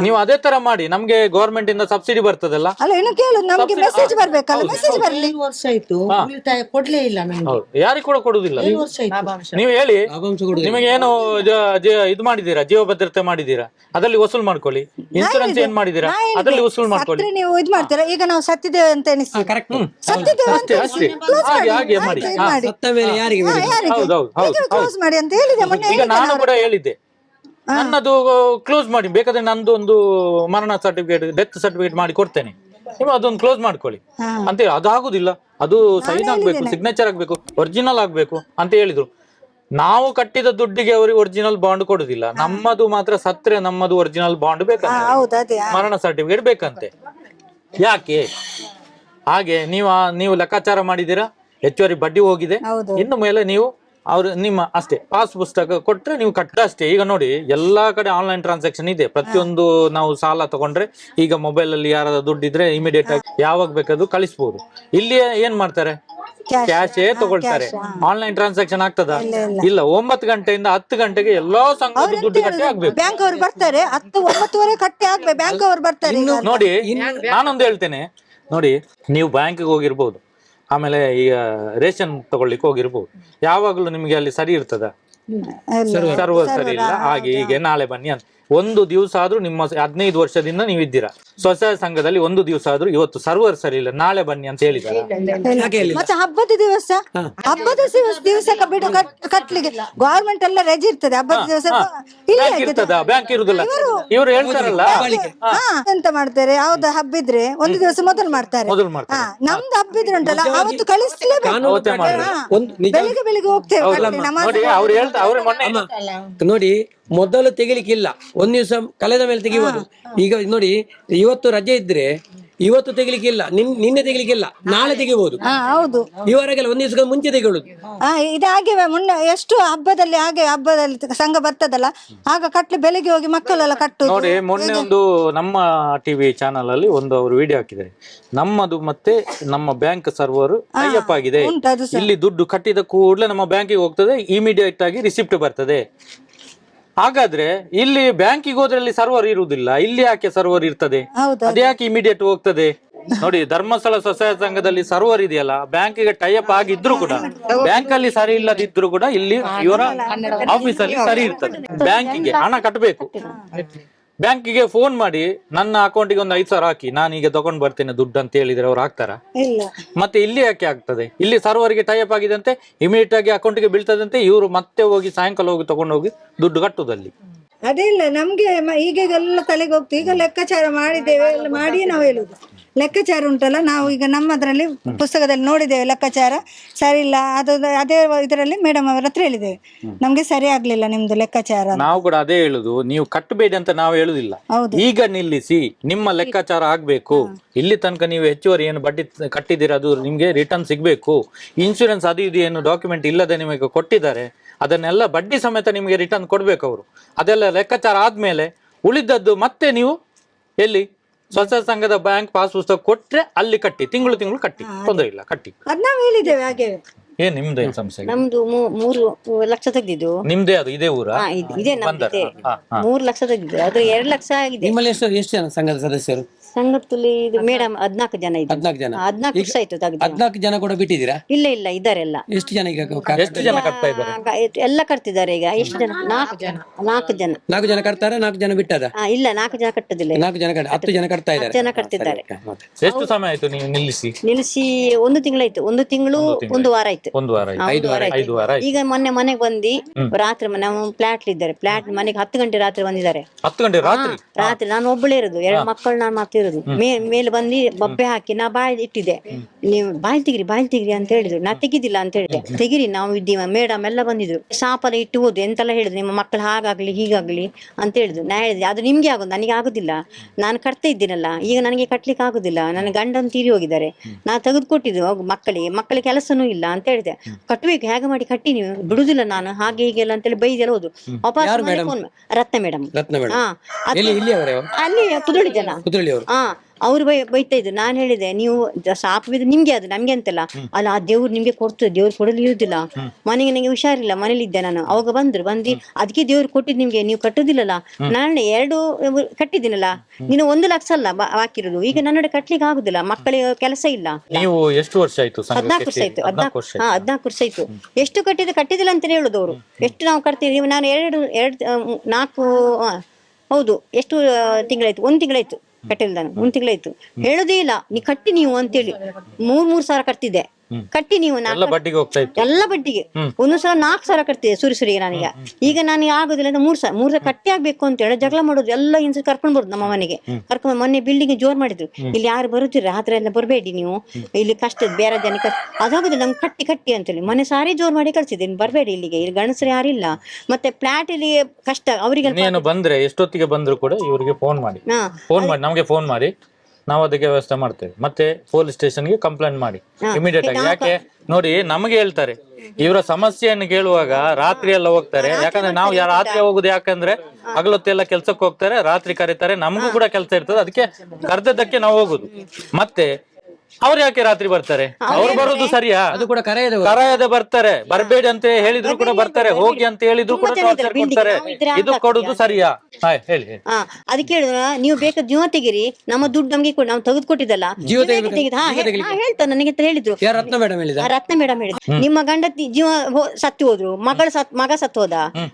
ನೀವು ಅದೇ ತರ ಮಾಡಿ ನಮ್ಗೆ ಗವರ್ಮೆಂಟ್ ಇಂದ ಸಬ್ಸಿಡಿ ಬರ್ತದಲ್ಲ? ಅಲ್ಲ ಇನ್ನು ಕೇಳು ನಮ್ಗೆ ಮೆಸೇಜ್ ಬರ್ಬೇಕಲ್ಲ ಮೆಸೇಜ್ ಬರ್ಲಿ. ಏಳು ವರ್ಷ ಆಯ್ತು. ಉಳಿತಾಯ ಕೊಡ್ಲೇ ಇಲ್ಲ ನಂಗೆ ಹೌದು. ಯಾರಿಗೂ ಕೂಡ ಕೊಡುದಿಲ್ಲ. ಏಳು ವರ್ಷ ಆಯ್ತು. ನೀವು ಹೇಳಿ ಲಾಭಾಂಶ ಕೊಡುದಿಲ್ಲ. ನಿಮಗೆ ಏನು ಜ- ಜ- ಇದು ಮಾಡಿದೀರಾ ಜೀವ ಭದ್ರತೆ ಮಾಡಿದೀರಾ ಅದರಲ್ಲಿ ವಸೂಲ್ ಮಾಡ್ಕೊಳ್ಳಿ. ಇನ್ಸೂರೆನ್ಸ್ ಏನ್ ಮಾಡಿದೀರಾ ನಾ ಹೇಳಿದೆ, ಅದರಲ್ಲಿ ವಸೂಲ್ ಮಾಡ್ಕೊಳ್ಳಿ. ಸತ್ರೆ ನೀವು ಇದು ಮಾಡ್ತೀರಾ? ಈಗ ನಾವು ಸತ್ತಿದ್ದೇವೆ ಅಂತ ಎನಿಸಿ ಕರೆಕ್ಟ್ ಸತ್ತಿದ್ದೇವೆ ಅಂತ ಅಷ್ಟೇ. ಅಷ್ಟೇ ಹಾಗೆ ಮಾಡಿ. ಹಾಗೆ ಮಾಡಿ. ಹಾ. ಸತ್ತ ಮೇಲೆ ಯಾರಿಗೆ ಬಿಡುದು? ಯಾರಿಗೆ? ಹೌದು, ಹೌದು, ಹೌದು, ಕ್ಲೋಸ್ ಮಾಡಿ ಅಂತ ಹೇಳಿದೆ ಮೊನ್ನೆ ಈಗ ನಾನು. ಕೂಡ ಹೇಳಿದ್ದೆ. ನನ್ನದು ಕ್ಲೋಸ್ ಮಾಡಿ ಬೇಕಾದ್ರೆ ನಂದು ಒಂದು ಮರಣ ಸರ್ಟಿಫಿಕೇಟ್ ಡೆತ್ ಸರ್ಟಿಫಿಕೇಟ್ ಮಾಡಿ ಕೊಡ್ತೇನೆ. ನೀವು ಅದೊಂದು ಕ್ಲೋಸ್ ಮಾಡ್ಕೊಳ್ಳಿ. ಅಂತ ಹೇಳಿ ಅದು ಆಗುದಿಲ್ಲ ಅದು ಸೈನ್ ಆಗ್ಬೇಕು ಸಿಗ್ನೇಚರ್ ಆಗ್ಬೇಕು ಒರಿಜಿನಲ್ ಆಗ್ಬೇಕು ಅಂತ ಹೇಳಿದ್ರು. ನಾವು ಕಟ್ಟಿದ ದುಡ್ಡಿಗೆ ಅವರಿಗೆ ಒರಿಜಿನಲ್ ಬಾಂಡ್ ಕೊಡುದಿಲ್ಲ. ನಮ್ಮದು ಮಾತ್ರ ಸತ್ರೆ ನಮ್ಮದು ಒರಿಜಿನಲ್ ಬಾಂಡ್ ಬೇಕಂತೆ. ಮರಣ ಸರ್ಟಿಫಿಕೇಟ್ ಬೇಕಂತೆ. ಯಾಕೆ? ಹಾಗೆ ನೀವು ನೀವು ಲೆಕ್ಕಾಚಾರ ಮಾಡಿದ್ದೀರಾ? ಹೆಚ್ಚುವರಿ ಬಡ್ಡಿ ಹೋಗಿದೆ. ಇನ್ನು ಮೇಲೆ ನೀವು ಅವ್ರು ನಿಮ್ಮ ಅಷ್ಟೇ ಪಾಸ್ ಪುಸ್ತಕ ಕೊಟ್ರೆ ನೀವು ಕಟ್ಟ ಅಷ್ಟೇ. ಈಗ ನೋಡಿ ಎಲ್ಲಾ ಕಡೆ ಆನ್ಲೈನ್ ಟ್ರಾನ್ಸಾಕ್ಷನ್ ಇದೆ. ಪ್ರತಿಯೊಂದು ನಾವು ಸಾಲ ತಗೊಂಡ್ರೆ ಈಗ ಮೊಬೈಲ್ ಅಲ್ಲಿ ಯಾರಾದ ದುಡ್ಡಿದ್ರೆ ಇಮಿಡಿಯೇಟ್ ಆಗಿ ಯಾವಾಗ ಬೇಕಾದ್ರೂ ಕಳಿಸಬಹುದು ಇಲ್ಲಿ ಏನ್ ಮಾಡ್ತಾರೆ? ಕ್ಯಾಶ್ ತಗೊಳ್ತಾರೆ. ಆನ್ಲೈನ್ ಟ್ರಾನ್ಸಾಕ್ಷನ್ ಆಗ್ತದ? ಇಲ್ಲ ಒಂಬತ್ತು ಗಂಟೆಯಿಂದ ಹತ್ತು ಗಂಟೆಗೆ ಎಲ್ಲಾ ಸಂಘದ ದುಡ್ಡು ಕಟ್ಟೆ ಆಗ್ಬೇಕು. ಬ್ಯಾಂಕ್ ಅವ್ರು ಬರ್ತಾರೆ ಹತ್ತು ಒಂಬತ್ತುವರೆ ಕಟ್ಟೆ ಆಗ್ಬೇಕು. ಬ್ಯಾಂಕ್ ಅವ್ರು ಬರ್ತಾರೆ. ನೋಡಿ ನಾನೊಂದು ಹೇಳ್ತೇನೆ. ನೋಡಿ ನೀವು ಬ್ಯಾಂಕ್ಗೆ ಹೋಗಿರ್ಬೋದು. ಆಮೇಲೆ ಈಗ ರೇಷನ್ ತಗೊಳ್ಲಿಕ್ಕೆ ಹೋಗಿರ್ಬೋದು. ಯಾವಾಗಲೂ ನಿಮಗೆ ಅಲ್ಲಿ ಸರಿ ಇರ್ತದ. ಸರ್ವರ್ ಸರಿ ಇಲ್ಲ. ಹಾಗೆ ಹೀಗೆ ನಾಳೆ ಬನ್ನಿ ಅಂತ. ಒಂದು ದಿವಸ ಆದ್ರೂ ನಿಮ್ಮ ಹದಿನೈದು ವರ್ಷದಿಂದ ನೀವು ಇದ್ದೀರಾ. ಸ್ವಸಹಾಯ ಸಂಘದಲ್ಲಿ ಒಂದು ದಿವಸ ಆದ್ರೂ ಇವತ್ತು ಸರ್ವರ್ ಸರಿ ಇಲ್ಲ. ನಾಳೆ ಬನ್ನಿ ಅಂತ ಹೇಳಿದ್ದಾರೆ. ಮತ್ತೆ ಹಬ್ಬದ ದಿವಸ? ಹಬ್ಬದ ದಿವಸ ದಿವಸ ಬಿಡು ಕಟ್ಲಿಕ್ಕೆ ಗವರ್ಮೆಂಟ್ ಎಲ್ಲ ರಜೆ ಇರ್ತದೆ. ಹಬ್ಬದ ದಿವಸ ಇರ್ತದ. ಬ್ಯಾಂಕ್ ಇರುದಿಲ್ಲ. ಇವರು ಹೇಳ್ತಾರಲ್ಲ. ಹಾ ಎಂತ ಮಾಡ್ತಾರೆ? ಯಾವ್ದು ಹಬ್ಬ ಇದ್ರೆ ಒಂದು ದಿವಸ ಮೊದಲು ಮಾಡ್ತಾರೆ. ಮೊದಲು ಮಾಡ್ತಾರೆ. ನಮ್ದು ಹಬ್ಬ ಇದ್ರೆ ಉಂಟಲ್ಲ ಅವತ್ತು ಕಳಿಸ್ಲೇಬೇಕು ಬೆಳಿಗ್ಗೆ ಬೆಳಿಗ್ಗೆ ಹೋಗ್ತೇವೆ. ನೋಡಿ ಅವ್ರು ಹೇಳ್ತಾ ಅವ್ರು ಮೊನ್ನೆ ನೋಡಿ ಮೊದಲು ತೆಗಿಲಿಕ್ಕಿಲ್ಲ. ಒಂದ್ ದಿವಸ ಕಲೆದ ಮೇಲೆ ತೆಗಿಬೋದು. ಈಗ ನೋಡಿ ಇವತ್ತು ರಜೆ ಇದ್ರೆ ಇವತ್ತು ತೆಗಿಲಿಕ್ಕಿಲ್ಲ ನಿನ್ ನಿನ್ನೆ ತೆಗಿಲಿಕ್ಕಿಲ್ಲ ನಾಳೆ ತೆಗಿಬಹುದು ಹಾ ಹೌದು. ಇವರೆಗೆಲ್ಲ ಒಂದ್ ದಿವಸ ಮುಂಚೆ ತೆಗೊಳ್ಳುದು. ಇದಾಗಿವೆ ಇದು ಹಾಗೆ ಮುನ್ನ ಎಷ್ಟು ಹಬ್ಬದಲ್ಲಿ ಹಾಗೆ ಹಬ್ಬದಲ್ಲಿ ಸಂಘ ಬರ್ತದಲ್ಲ ಆಗ ಕಟ್ಲಿ ಬೆಳಿಗ್ಗೆ ಹೋಗಿ ಮಕ್ಕಳೆಲ್ಲ ಕಟ್ಟುದು. ನೋಡಿ ಮೊನ್ನೆ ಒಂದು ನಮ್ಮ ಟಿವಿ ಚಾನಲ್ ಅಲ್ಲಿ ಒಂದು ಅವರು ವಿಡಿಯೋ ಹಾಕಿದ್ದಾರೆ. ನಮ್ಮದು ಮತ್ತೆ ನಮ್ಮ ಬ್ಯಾಂಕ್ ಸರ್ವರ್ ಟೈಅಪ್ ಆಗಿದೆ. ಉಂಟು ಅದು ಸಹ. ಇಲ್ಲಿ ದುಡ್ಡು ಕಟ್ಟಿದ ಕೂಡಲೇ ನಮ್ಮ ಬ್ಯಾಂಕಿಗೆ ಹೋಗ್ತದೆ ಇಮಿಡಿಯೇಟ್ ಆಗಿ ರಿಸಿಪ್ಟ್ ಬರ್ತದೆ. ಹಾಗಾದ್ರೆ ಇಲ್ಲಿ ಬ್ಯಾಂಕಿಗೆ ಹೋದ್ರಲ್ಲಿ ಸರ್ವರ್ ಇರುವುದಿಲ್ಲ ಇಲ್ಲಿ ಯಾಕೆ ಸರ್ವರ್ ಇರ್ತದೆ? ಹೌದು ಅದ್ಯಾಕೆ ಇಮಿಡಿಯೇಟ್ ಹೋಗ್ತದೆ? ನೋಡಿ ಧರ್ಮಸ್ಥಳ ಸ್ವಸಹಾಯ ಸಂಘದಲ್ಲಿ ಸರ್ವರ್ ಇದೆಯಲ್ಲ ಬ್ಯಾಂಕಿಗೆ ಟೈಅಪ್ ಆಗಿದ್ರು ಕೂಡ ಬ್ಯಾಂಕ್ ಅಲ್ಲಿ ಸರಿ ಇಲ್ಲದಿದ್ರು ಕೂಡ ಇಲ್ಲಿ ಇವರ ಆಫೀಸ್ ಅಲ್ಲಿ ಸರಿ ಇರ್ತದೆ. ಬ್ಯಾಂಕಿಗೆ ಹಣ ಕಟ್ಟಬೇಕು ಬ್ಯಾಂಕಿಗೆ ಫೋನ್ ಮಾಡಿ ನನ್ನ ಅಕೌಂಟಿಗೆ ಒಂದು ಐದು ಸಾವಿರ ಹಾಕಿ ನಾನು ಈಗ ತಗೊಂಡ್ ಬರ್ತೇನೆ ದುಡ್ಡು ಅಂತ ಹೇಳಿದ್ರೆ ಅವ್ರು ಹಾಕ್ತಾರ? ಇಲ್ಲ. ಮತ್ತೆ ಇಲ್ಲಿ ಯಾಕೆ ಆಗ್ತದೆ? ಇಲ್ಲಿ ಸರ್ವರ್ಗೆ ಟೈಅಪ್ ಆಗಿದಂತೆ ಇಮಿಡಿಯೇಟ್ ಆಗಿ ಅಕೌಂಟಿಗೆ ಬೀಳ್ತದಂತೆ ಇವರು ಮತ್ತೆ ಹೋಗಿ ಸಾಯಂಕಾಲ ಹೋಗಿ ತಗೊಂಡು ಹೋಗಿ ದುಡ್ಡು ಕಟ್ಟುದಲ್ಲಿ ಅದೇ ಇಲ್ಲ ನಮ್ಗೆ ಮ- ಈಗ ಎಲ್ಲ ತಲೆಗೆ ಹೋಗ್ತೀವಿ ಈಗ ಲೆಕ್ಕಾಚಾರ ಮಾಡಿದ್ದೇವೆ ಎಲ್ಲ ಮಾಡಿ ನಾವು ಹೇಳುದು. ಲೆಕ್ಕಾಚಾರ ಉಂಟಲ್ಲ ನಾವು ಈಗ ನಮ್ಮದ್ರಲ್ಲಿ ಪುಸ್ತಕದಲ್ಲಿ ನೋಡಿದ್ದೇವೆ ಲೆಕ್ಕಾಚಾರ. ಸರಿ ಇಲ್ಲ ಅದು ಅದೇ ಇದರಲ್ಲಿ ಮೇಡಮ್ ಅವರ ಹತ್ರ ಹೇಳಿದ್ದೇವೆ. ನಮ್ಗೆ ಸರಿ ಆಗ್ಲಿಲ್ಲ ನಿಮ್ದು ಲೆಕ್ಕಾಚಾರ ಅಂತ. ನಾವು ಕೂಡ ಅದೇ ಹೇಳುದು ನೀವು ಕಟ್ಟಬೇಡಿ ಅಂತ ನಾವು ಹೇಳುದಿಲ್ಲ. ಹೌದು. ಈಗ ನಿಲ್ಲಿಸಿ ನಿಮ್ಮ ಲೆಕ್ಕಾಚಾರ ಆಗ್ಬೇಕು. ಇಲ್ಲಿ ತನಕ ನೀವು ಹೆಚ್ಚುವರಿ ಏನು ಬಡ್ಡಿ ತ- ಕಟ್ಟಿದ್ದೀರಾ ಅದು ನಿಮ್ಗೆ ರಿಟರ್ನ್ ಸಿಗ್ಬೇಕು. ಇನ್ಶೂರೆನ್ಸ್ ಅದು ಇದು ಏನು ಡಾಕ್ಯುಮೆಂಟ್ ಇಲ್ಲದೆ ನಿಮಗೆ ಕೊಟ್ಟಿದ್ದಾರೆ ಅದನ್ನೆಲ್ಲ ಬಡ್ಡಿ ಸಮೇತ ನಿಮಗೆ ರಿಟರ್ನ್ ಕೊಡ್ಬೇಕು ಅವರು. ಅದೆಲ್ಲ ಲೆಕ್ಕಾಚಾರ ಆದ್ಮೇಲೆ ಉಳಿದದ್ದು ಮತ್ತೆ ನೀವು ಎಲ್ಲಿ? ಸ್ವಸಹಾಯ ಸಂಘದ ಬ್ಯಾಂಕ್ ಪಾಸ್ ಪುಸ್ತಕ ಕೊಟ್ರೆ ಅಲ್ಲಿ ಕಟ್ಟಿ ತಿಂಗಳು ತಿಂಗಳು ಕಟ್ಟಿ ತೊಂದರೆ ಇಲ್ಲ ಕಟ್ಟಿ. ಅದ್ ನಾವು ಹೇಳಿದ್ದೇವೆ ಹಾಗೆ. ಏನ್ ನಿಮ್ದು ಏನ್ ಸಮಸ್ಯೆ ನಮ್ದು ಮೂ- ಮೂರು ಲಕ್ಷ ತೆಗ್ದಿದ್ದು. ನಿಮ್ದೇ ಅದು ಇದೇ ಊರ? ಹಾ ಇದು- ಇದೇ ನಮ್ದು ಇದೆ. ಮೂರು ಲಕ್ಷ ತೆಗ್ದಿದ್ದು ಅದು ಎರಡು ಲಕ್ಷ ಆಗಿದೆ. ನಿಮ್ಮಲ್ಲಿ ಎಷ್ಟು ಎಷ್ಟು ಜನ ಸಂಘದ ಸದಸ್ಯರು? ಸಂಘದಲ್ಲಿ ಇದು ಮೇಡಮ್ ಹದ್ನಾಲ್ಕು ಜನ ಇದ್ದಾರೆ. ಹದ್ನಾಲ್ಕು ಜನ. ಹದ್ನಾಲ್ಕು ವರ್ಷ ಆಯ್ತು ತೆಗ್ದು. ಹದ್ನಾಲ್ಕು ಜನ ಕೂಡ ಬಿಟ್ಟಿದ್ದೀರಾ? ಇಲ್ಲ ಇಲ್ಲ ಇದಾರೆಲ್ಲ ಎಷ್ಟು ಜನ ಈಗ ಕ- ಎಷ್ಟು ಜನ ಕಟ್ತಾ ಇದ್ದಾರೆ? ಆಗ ಇದು ಎಲ್ಲ ಕಟ್ತಿದ್ದಾರೆ ಈಗ. ಎಷ್ಟು ಜನ? ನಾಲ್ಕು ಜನ. ನಾಲ್ಕು ಜನ. ನಾಲ್ಕು ಜನ ಕಟ್ತಾರ ನಾಲ್ಕು ಜನ ಬಿಟ್ಟದ? ಆ, ಇಲ್ಲ ನಾಲ್ಕು ಜನ ಕಟ್ಟದಿಲ್ಲ ಈಗ. ನಾಲ್ಕು ಜನ ಕಟ್ ಹತ್ತು ಜನ ಕಟ್ತಾ ಇದ್ದಾರೆ. ಜನ ಕಟ್ತಿದ್ದಾರೆ. ಮತ್ತೆ. ಎಷ್ಟು ಸಮಯ ಆಯ್ತು ನೀವು ನಿಲ್ಲಿಸಿ? ನಿಲ್ಲಿಸಿ ಒಂದು ತಿಂಗಳಾಯ್ತು ಒಂದು ತಿಂಗಳು ಒಂದು ವಾರ ಆಯ್ತು. ಒಂದು ವಾರ ಆಯ್ತು. ಒಂದು ವಾರ ಆಯ್ತು. ಐದು ವಾರ ಆಯ್ತು. ಈಗ ಮೊನ್ನೆ ಮನೆಗೆ ಬಂದು ರಾತ್ರಿ ಮನೆ ನಾವು ಫ್ಲಾಟ್ ಇದ್ದಾರೆ. ಫ್ಲಾಟ್ ಮನೆಗೆ ಹತ್ತು ಗಂಟೆ ರಾತ್ರಿ ಬಂದಿದ್ದಾರೆ. ಹತ್ತು ಗಂಟೆ ರಾತ್ರಿ? ರಾತ್ರಿ. ನಾನು ಒಬ್ಬಳೇ ಇರೋದು. ಎರಡು ಮಕ್ಕಳು ನಾನು ಮಾತ್ರ ಇರೋದು ಮೇ ಮೇಲೆ ಬಂದು ಬಬ್ಬೆ ಹಾಕಿ ನಾ ಬಾಯಿ ಇಟ್ಟಿದ್ದೆ. ನೀವು ಬಾಯಿ ತೆಗಿರಿ ಬಾಯಿ ತೆಗಿರಿ ಅಂತ ಹೇಳಿದ್ರು. ನಾ ತೆಗಿದಿಲ್ಲ ಅಂತ ಹೇಳಿದೆ. ತೆಗಿರಿ ನಾವು ಇದ್ದೀವ. ಮೇಡಮ್ ಎಲ್ಲ ಬಂದಿದ್ರು. ಶಾಪಲ ಇಟ್ಟು ಹೋದ್ ಎಂತೆಲ್ಲ ಹೇಳಿದ್ರು. ನಿಮ್ಮ ಮಕ್ಕಳು ಹಾಗಾಗ್ಲಿ ಹೀಗಾಗ್ಲಿ ಅಂತ ಹೇಳಿದ್ರು. ನಾ ಹೇಳಿದೆ ಅದು ನಿಮ್ಗೆ ಆಗೋದು ನನಗೆ ಆಗುದಿಲ್ಲ. ನಾನು ಕಟ್ತಾ ಇದ್ದೀನಲ್ಲ ಈಗ ನನಗೆ ಕಟ್ಲಿಕ್ಕೆ ಆಗುದಿಲ್ಲ. ನನ್ನ ಗಂಡನ್ ತೀರಿ ಹೋಗಿದ್ದಾರೆ. ನಾ ತೆಗೆದು ಕೊಟ್ಟಿದ್ದು ಮಕ್ಕಳಿಗೆ. ಮಕ್ಕಳಿಗೆ ಕೆಲಸನೂ ಇಲ್ಲ ಅಂತ ಹೇಳಿದೆ. ಕಟ್ಟಬೇಕು ಹೇಗೆ ಮಾಡಿ ಕಟ್ಟಿ ನೀವು? ಬಿಡುದಿಲ್ಲ ನಾನು. ಹಾಗೆ ಹೀಗೆ ಅಂತ ಅಂತೇಳಿ ಬೈದೆಲ್ಲ ಹೋದು ವಾಪಸ್ ರತ್ನ ಮೇಡಮ್ ಹಾ. ಅಲ್ಲಿ ಕುದುಳಿ ಜನ. ಕುದ್ರಳ್ಳಿ ಅವರು ಹಾ ಅವ್ರು ಬೈ ಬೈತಾ ಇದ್ರು. ನಾನು ಹೇಳಿದೆ ನೀವು ಸಾಪ್ ಬಿದ್ದು ನಿಮ್ಗೆ ಅದು ನಮ್ಗೆ ಅಂತಲ್ಲ. ಅಲ್ಲ ಆ ದೇವ್ರು ನಿಮ್ಗೆ ಕೊಡ್ತದೆ ದೇವ್ರು ಕೊಡಲು ಇರುದಿಲ್ಲ. ಮನೆಗೆ ನನಗೆ ಹುಷಾರಿಲ್ಲ ಮನೇಲಿ ಇದ್ದೆ ನಾನು. ಅವಾಗ ಬಂದ್ರು ಬಂದು ಅದಕ್ಕೆ ದೇವ್ರು ಕೊಟ್ಟಿದ್ ನಿಮ್ಗೆ ನೀವು ಕಟ್ಟುದಿಲ್ಲಲ್ಲ? ನಾನು ಎರಡು ಕಟ್ಟಿದ್ದೀನಲ್ಲ? ನೀನು ಒಂದು ಲಕ್ಷ ಅಲ್ಲ ಹಾಕಿರೋದು. ಈಗ ನನ್ನಡೆ ಕಟ್ಲಿಕ್ಕೆ ಆಗುದಿಲ್ಲ. ಮಕ್ಕಳಿಗೆ ಕೆಲಸ ಇಲ್ಲ. ನೀವು ಎಷ್ಟು ವರ್ಷ ಆಯ್ತು ಹದ್ನಾಲ್ಕು ವರ್ಷ ಆಯ್ತು. ಹದ್ನಾಲ್ಕು ಹಾ ಹದ್ನಾಲ್ಕು ವರ್ಷ ಆಯ್ತು. ಎಷ್ಟು ಕಟ್ಟಿದ್ರೆ ಕಟ್ಟಿದಿಲ್ಲ ಅಂತ ಹೇಳುದು ಅವರು. ಎಷ್ಟು ನಾವು ಕಟ್ತೀವಿ? ನಾನು ಎರಡು ಎರಡು ನಾಲ್ಕು ಆ, ಹೌದು ಎಷ್ಟು ಆ, ತಿಂಗಳಾಯ್ತು? ಒಂದು ತಿಂಗಳಾಯ್ತು. ಕಟ್ಟಿಲ್ಲ ನಾನು. ತಿಂಗಳಾಯ್ತು. ಹೇಳುದೇ ಇಲ್ಲ. ನೀ ಕಟ್ಟಿ ನೀವು ಅಂತೇಳಿ. ಮೂರ್ ಮೂರ್ ಸಾವಿರ ಕಟ್ತಿದ್ದೆ. ಕಟ್ಟಿ ನೀವು ಎಲ್ಲ ಬಡ್ಡಿಗೆ ಒಂದು ಇತ್ತು. ಎಲ್ಲ ಬಡ್ಡಿಗೆ. ಒಂದೊಂದ್ ಸಲ ನಾಲ್ಕು ಸಾವಿರ ಕಟ್ತೀವಿ ಸುರಿ ಸುರಿಗೆ ನನಗೆ. ಈಗ ನನಗೆ ಆಗುದಿಲ್ಲ ಅಂತ ಮೂರ್ ಸಾವಿರ ಮೂರ್ ಸಾವಿರ ಕಟ್ಟಿ ಆಗ್ಬೇಕು ಅಂತ ಹೇಳಿ ಜಗಳ ಮಾಡೋದು ಎಲ್ಲ ಇನ್ಸ ಕರ್ಕೊಂಡ್ ಬರುದು ನಮ್ಮ ಮನೆಗೆ. ಕರ್ಕೊಂಡ್ ಮೊನ್ನೆ ಬಿಲ್ಡಿಂಗ್ ಜೋರ್ ಮಾಡಿದ್ರು. ಇಲ್ಲಿ ಯಾರು ಬರುತ್ತೀರ ಆತರ ಎಲ್ಲ ಬರಬೇಡಿ ನೀವು. ಇಲ್ಲಿ ಕಷ್ಟ ಬೇರೆ ಜನಕ್ಕೆ ಅದಾಗುದಿಲ್ಲ ನಮ್ಗೆ ಕಟ್ಟಿ ಕಟ್ಟಿ ಅಂತೇಳಿ ಮನೆ ಸಾರಿ ಜೋರ್ ಮಾಡಿ ಕಳ್ಸಿದ್ದೀನಿ ಬರಬೇಡಿ ಇಲ್ಲಿಗೆ. ಇಲ್ಲಿ ಗಣಸರು ಯಾರಿಲ್ಲ ಮತ್ತೆ ಫ್ಲಾಟ್ ಇಲ್ಲಿ ಕಷ್ಟ ಅವರಿಗೆ ನೀನು ಬಂದ್ರೆ ಎಷ್ಟೊತ್ತಿಗೆ ಬಂದ್ರು ಕೂಡ ಇವರಿಗೆ ಫೋನ್ ಮಾಡಿ. ಫೋನ್ ಮಾಡಿ ನಮಗೆ ಫೋನ್ ಮಾಡಿ. ನಾವು ಅದಕ್ಕೆ ವ್ಯವಸ್ಥೆ ಮಾಡ್ತೇವೆ. ಮತ್ತೆ ಪೊಲೀಸ್ ಸ್ಟೇಷನ್ಗೆ ಕಂಪ್ಲೇಂಟ್ ಮಾಡಿ. ಇಮಿಡಿಯೇಟ್ ಆಗಿ. ಯಾಕೆ? ನೋಡಿ ನಮಗೆ ಹೇಳ್ತಾರೆ. ಇವರ ಸಮಸ್ಯೆಯನ್ನು ಕೇಳುವಾಗ ರಾತ್ರಿ ಎಲ್ಲ ಹೋಗ್ತಾರೆ. ಯಾಕಂದ್ರೆ ನಾವು ರಾತ್ರಿ ಹೋಗುದು ಯಾಕಂದ್ರೆ ಹಗಲೊತ್ತೆಲ್ಲ ಕೆಲ್ಸಕ್ಕೆ ಹೋಗ್ತಾರೆ ರಾತ್ರಿ ಕರೀತಾರೆ ನಮಗೂ ಕೂಡ ಕೆಲಸ ಇರ್ತದೆ. ಅದಕ್ಕೆ ಕರೆದದ್ದಕ್ಕೆ ನಾವು ಹೋಗುದು. ಮತ್ತೆ ಅವ್ರು ಯಾಕೆ ರಾತ್ರಿ ಬರ್ತಾರೆ? ಅವ್ರು ಬರೋದು ಸರಿಯಾ? ಅದು ಕೂಡ ಕರೆಯದ ಕರಾಯದೆ ಬರ್ತಾರೆ. ಬರ್ಬೇಡಿ ಅಂತ ಹೇಳಿದ್ರು ಕೂಡ ಬರ್ತಾರೆ. ಹೋಗಿ ಅಂತ ಹೇಳಿದ್ರು ಕೂಡ ಕೊಡ್ತಾರೆ. ಇದು ಕೊಡುದು ಸರಿಯಾ? ಹಾ ಹೇಳಿ ಹೇಳಿ. ಹಾ ಅದಕ್ಕೆ ಹೇಳಿದ್ರ ನೀವು ಬೇಕಾದ ಜೀವ ತೆಗಿರಿ. ನಮ್ಮ ದುಡ್ಡು ನಮ್ಗೆ ಕೊಡಿ ನಾವು ತೆಗೆದು ಕೊಟ್ಟಿದ್ದಲ್ಲ ಜೀವ ನೀವೇ ತೆಗಿಬೇಕು, ತೆಗೆದು- ಹಾ, ಜೀವ ಹೇ- ಹಾ, ಹೇಳ್ತಾರೆ ನನಗೆ ಅಂತ ಹೇಳಿದ್ರು. ಯಾರು ರತ್ನ ಮೇಡಮ್ ಹೇಳಿದ? ಆ ರತ್ನ ಮೇಡಮ್ ಹೇಳಿದ್ರು. ನಿಮ್ಮ ಗಂಡ ತಿ- ಜೀವ ಹೋ- ಸತ್ತು ಹೋದ್ರು. ಮಗಳ ಸತ್ ಮಗ ಸತ್ತು ಹೋದ.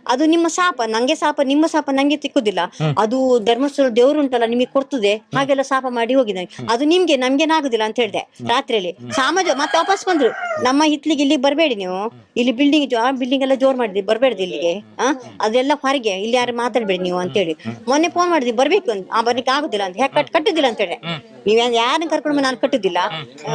ಅದು ನಿಮ್ಮ ಸಾಪ ನಂಗೆ ಸಾಪ ನಿಮ್ಮ ಸಾಪ ನಂಗೆ ತಿಕ್ಕುದಿಲ್ಲ ಅದು ಧರ್ಮಸ್ಥಳ ದೇವ್ರು ಉಂಟಲ್ಲ ನಿಮಗೆ ಕೊಡ್ತದೆ. ಹಾಗೆಲ್ಲ ಸಾಪ ಮಾಡಿ ಹೋಗಿದ್ದಾನೆ. ಅದು ನಿಮ್ಗೆ ನಮ್ಗೆ ಏನಾಗುದಿಲ್ಲ ಅಂತ ಹೇಳಿದೆ ರಾತ್ರಿಯಲ್ಲಿ. ಸಾಮಾಜ ಮತ್ತೆ ವಾಪಸ್ ಬಂದ್ರು. ನಮ್ಮ ಹಿತ್ಲಿಗೆ ಇಲ್ಲಿ ಬರಬೇಡಿ ನೀವು. ಇಲ್ಲಿ ಬಿಲ್ಡಿಂಗ್ ಆ ಬಿಲ್ಡಿಂಗ್ ಎಲ್ಲ ಜೋರ್ ಮಾಡಿದ್ವಿ ಬರಬೇಡ್ದು ಇಲ್ಲಿಗೆ ಆ? ಅದೆಲ್ಲ ಹೊರಗೆ ಇಲ್ಲಿ ಯಾರು ಮಾತಾಡ್ಬೇಡಿ ನೀವು ಅಂತೇಳಿ ಮೊನ್ನೆ ಫೋನ್ ಮಾಡಿದ್ವಿ ಬರ್ಬೇಕು ಅಂತ. ಆ ಬರ್ಲಿಕ್ಕೆ ಆಗುದಿಲ್ಲ ಅಂತ. ಯಾಕೆ ಕಟ್ ಕಟ್ಟುದಿಲ್ಲ ಅಂತ ಹೇಳಿ. ನೀವ್ ಯಾರನ್ನ ಕರ್ಕೊಂಡು ಬಂದು ನಾನು ಕಟ್ಟುದಿಲ್ಲ.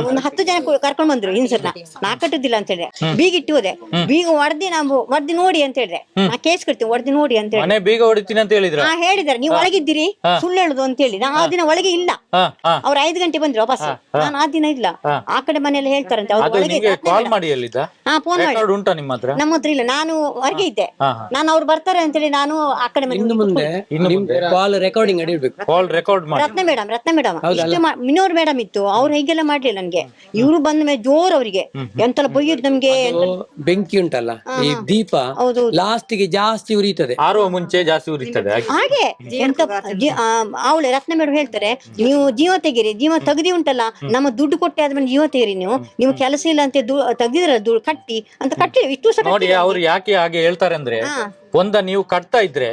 ಒಂದು ಹತ್ತು ಜನ ಕರ್ಕೊಂಡ್ ಬಂದ್ರು ಹಿಂಸರ್ನ. ನಾ ಕಟ್ಟುದಿಲ್ಲ ಅಂತ ಹೇಳಿದೆ ಬೀಗ ಇಟ್ಟು ಹೋದೆ. ಬೀಗ ಹೊಡೆದಿ ನಾವು ಹೊಡೆದಿ ನೋಡಿ ಅಂತ ಹೇಳಿದೆ. ನಾ ಕೇಸ್ ಕಟ್ತೀನಿ ಹೊಡೆದಿ ನೋಡಿ ಅಂತ ಹೇಳಿ. ಬೀಗ ಹೊಡಿತೀನಿ ಅಂತ ಹೇಳಿದ್ರು? ನಾ ಹೇಳಿದಾರೆ. ನೀವು ಒಳಗಿದ್ದೀರಿ ಸುಳ್ಳು ಹೇಳುದು ಅಂತ ಹೇಳಿ. ನಾ ಆ ದಿನ ಒಳಗೆ ಇಲ್ಲ. ಅವ್ರ ಹಾ. ಅವ್ರು ಐದು ಗಂಟೆ ಬಂದ್ರು ವಾಪಸ್ ನಾನು ಆ ದಿನ ಇಲ್ಲ. ಆ ಕಡೆ ಮನೆಯಲ್ಲಿ ಹೇಳ್ತಾರಂತೆ ಅವ್ರು ಅದು ಒಳಗೆ ನಿಮ್ಗೆ ಕಾಲ್ ಇಲ್ಲ. ಮಾಡಿ ಹೇಳಿದ್ದ? ಹಾ ಫೋನ್ ಮಾಡಿ. ರೆಕಾರ್ಡ್ ಉಂಟಾ ನಿಮ್ಮ ಹತ್ರ? ನಮ್ಮ ಹತ್ರ ಇಲ್ಲ ನಾನು ಹೊರಗೆ ಇದ್ದೆ. ನಾನು ಅವ್ರು ಬರ್ತಾರೆ ಅಂತೇಳಿ ನಾನು ಆ ಕಡೆ ಮನೆ ಇನ್ನು ಮುಂದೆ ನಿಮ್ ಕಾಲ್ ರೆಕಾರ್ಡಿಂಗ್ ಕಾಲ್ ರೆಕಾರ್ಡ್ ಮಾಡಿ. ರತ್ನ ಮೇಡಮ್ ರತ್ನ ಮೇಡಮ್ ಇಷ್ಟು ಮಾ- ಮಿನೋರ್ ಮೇಡಮ್ ಇತ್ತು. ಅವ್ರು ಹೀಗೆಲ್ಲ ಮಾಡ್ಲಿಲ್ಲ ನನ್ಗೆ. ಇವ್ರು ಬಂದ ಮೇಲೆ ಜೋರ್ ಅವರಿಗೆ. ಎಂತೆಲ್ಲ ಬೈಯೋದು ನಮ್ಗೆ. ಬೆಂಕಿ ಉಂಟಲ್ಲ? ಈ ದೀಪ ಹೌದು. ಲಾಸ್ಟ್ಗೆ ಜಾಸ್ತಿ ಉರಿತದೆ. ಆರುವ ಮುಂಚೆ ಜಾಸ್ತಿ ಉರಿತದೆ ಹಾಗೆ. ಹಾಗೆ. ಎಂತ ಅವಳೆ ರತ್ನ ಮೇಡಮ್ ಹೇಳ್ತಾರೆ ನೀವು ಜೀವ ತೆಗೀರಿ ಜೀವ ತೆಗ್ದಿ ಉಂಟಲ್ಲ ನಮ್ಮ ದುಡ್ಡು ಕೊಟ್ಟೆ ಆದ್ಮೇಲೆ ಜೀವ ತೇರಿ ನೀವು. ನೀವು ಕೆಲಸ ಇಲ್ಲ ಅಂತ ತೆಗ್ದಿದ್ರ ದುಡ್ಡು ಕಟ್ಟಿ ಅಂತ ಕಟ್ಟಿ ಇಷ್ಟು ನೋಡಿ ಅವ್ರು ಯಾಕೆ ಹಾಗೆ ಹೇಳ್ತಾರೆ ಅಂದ್ರೆ ಒಂದ ನೀವು ಕಟ್ತಾ ಇದ್ರೆ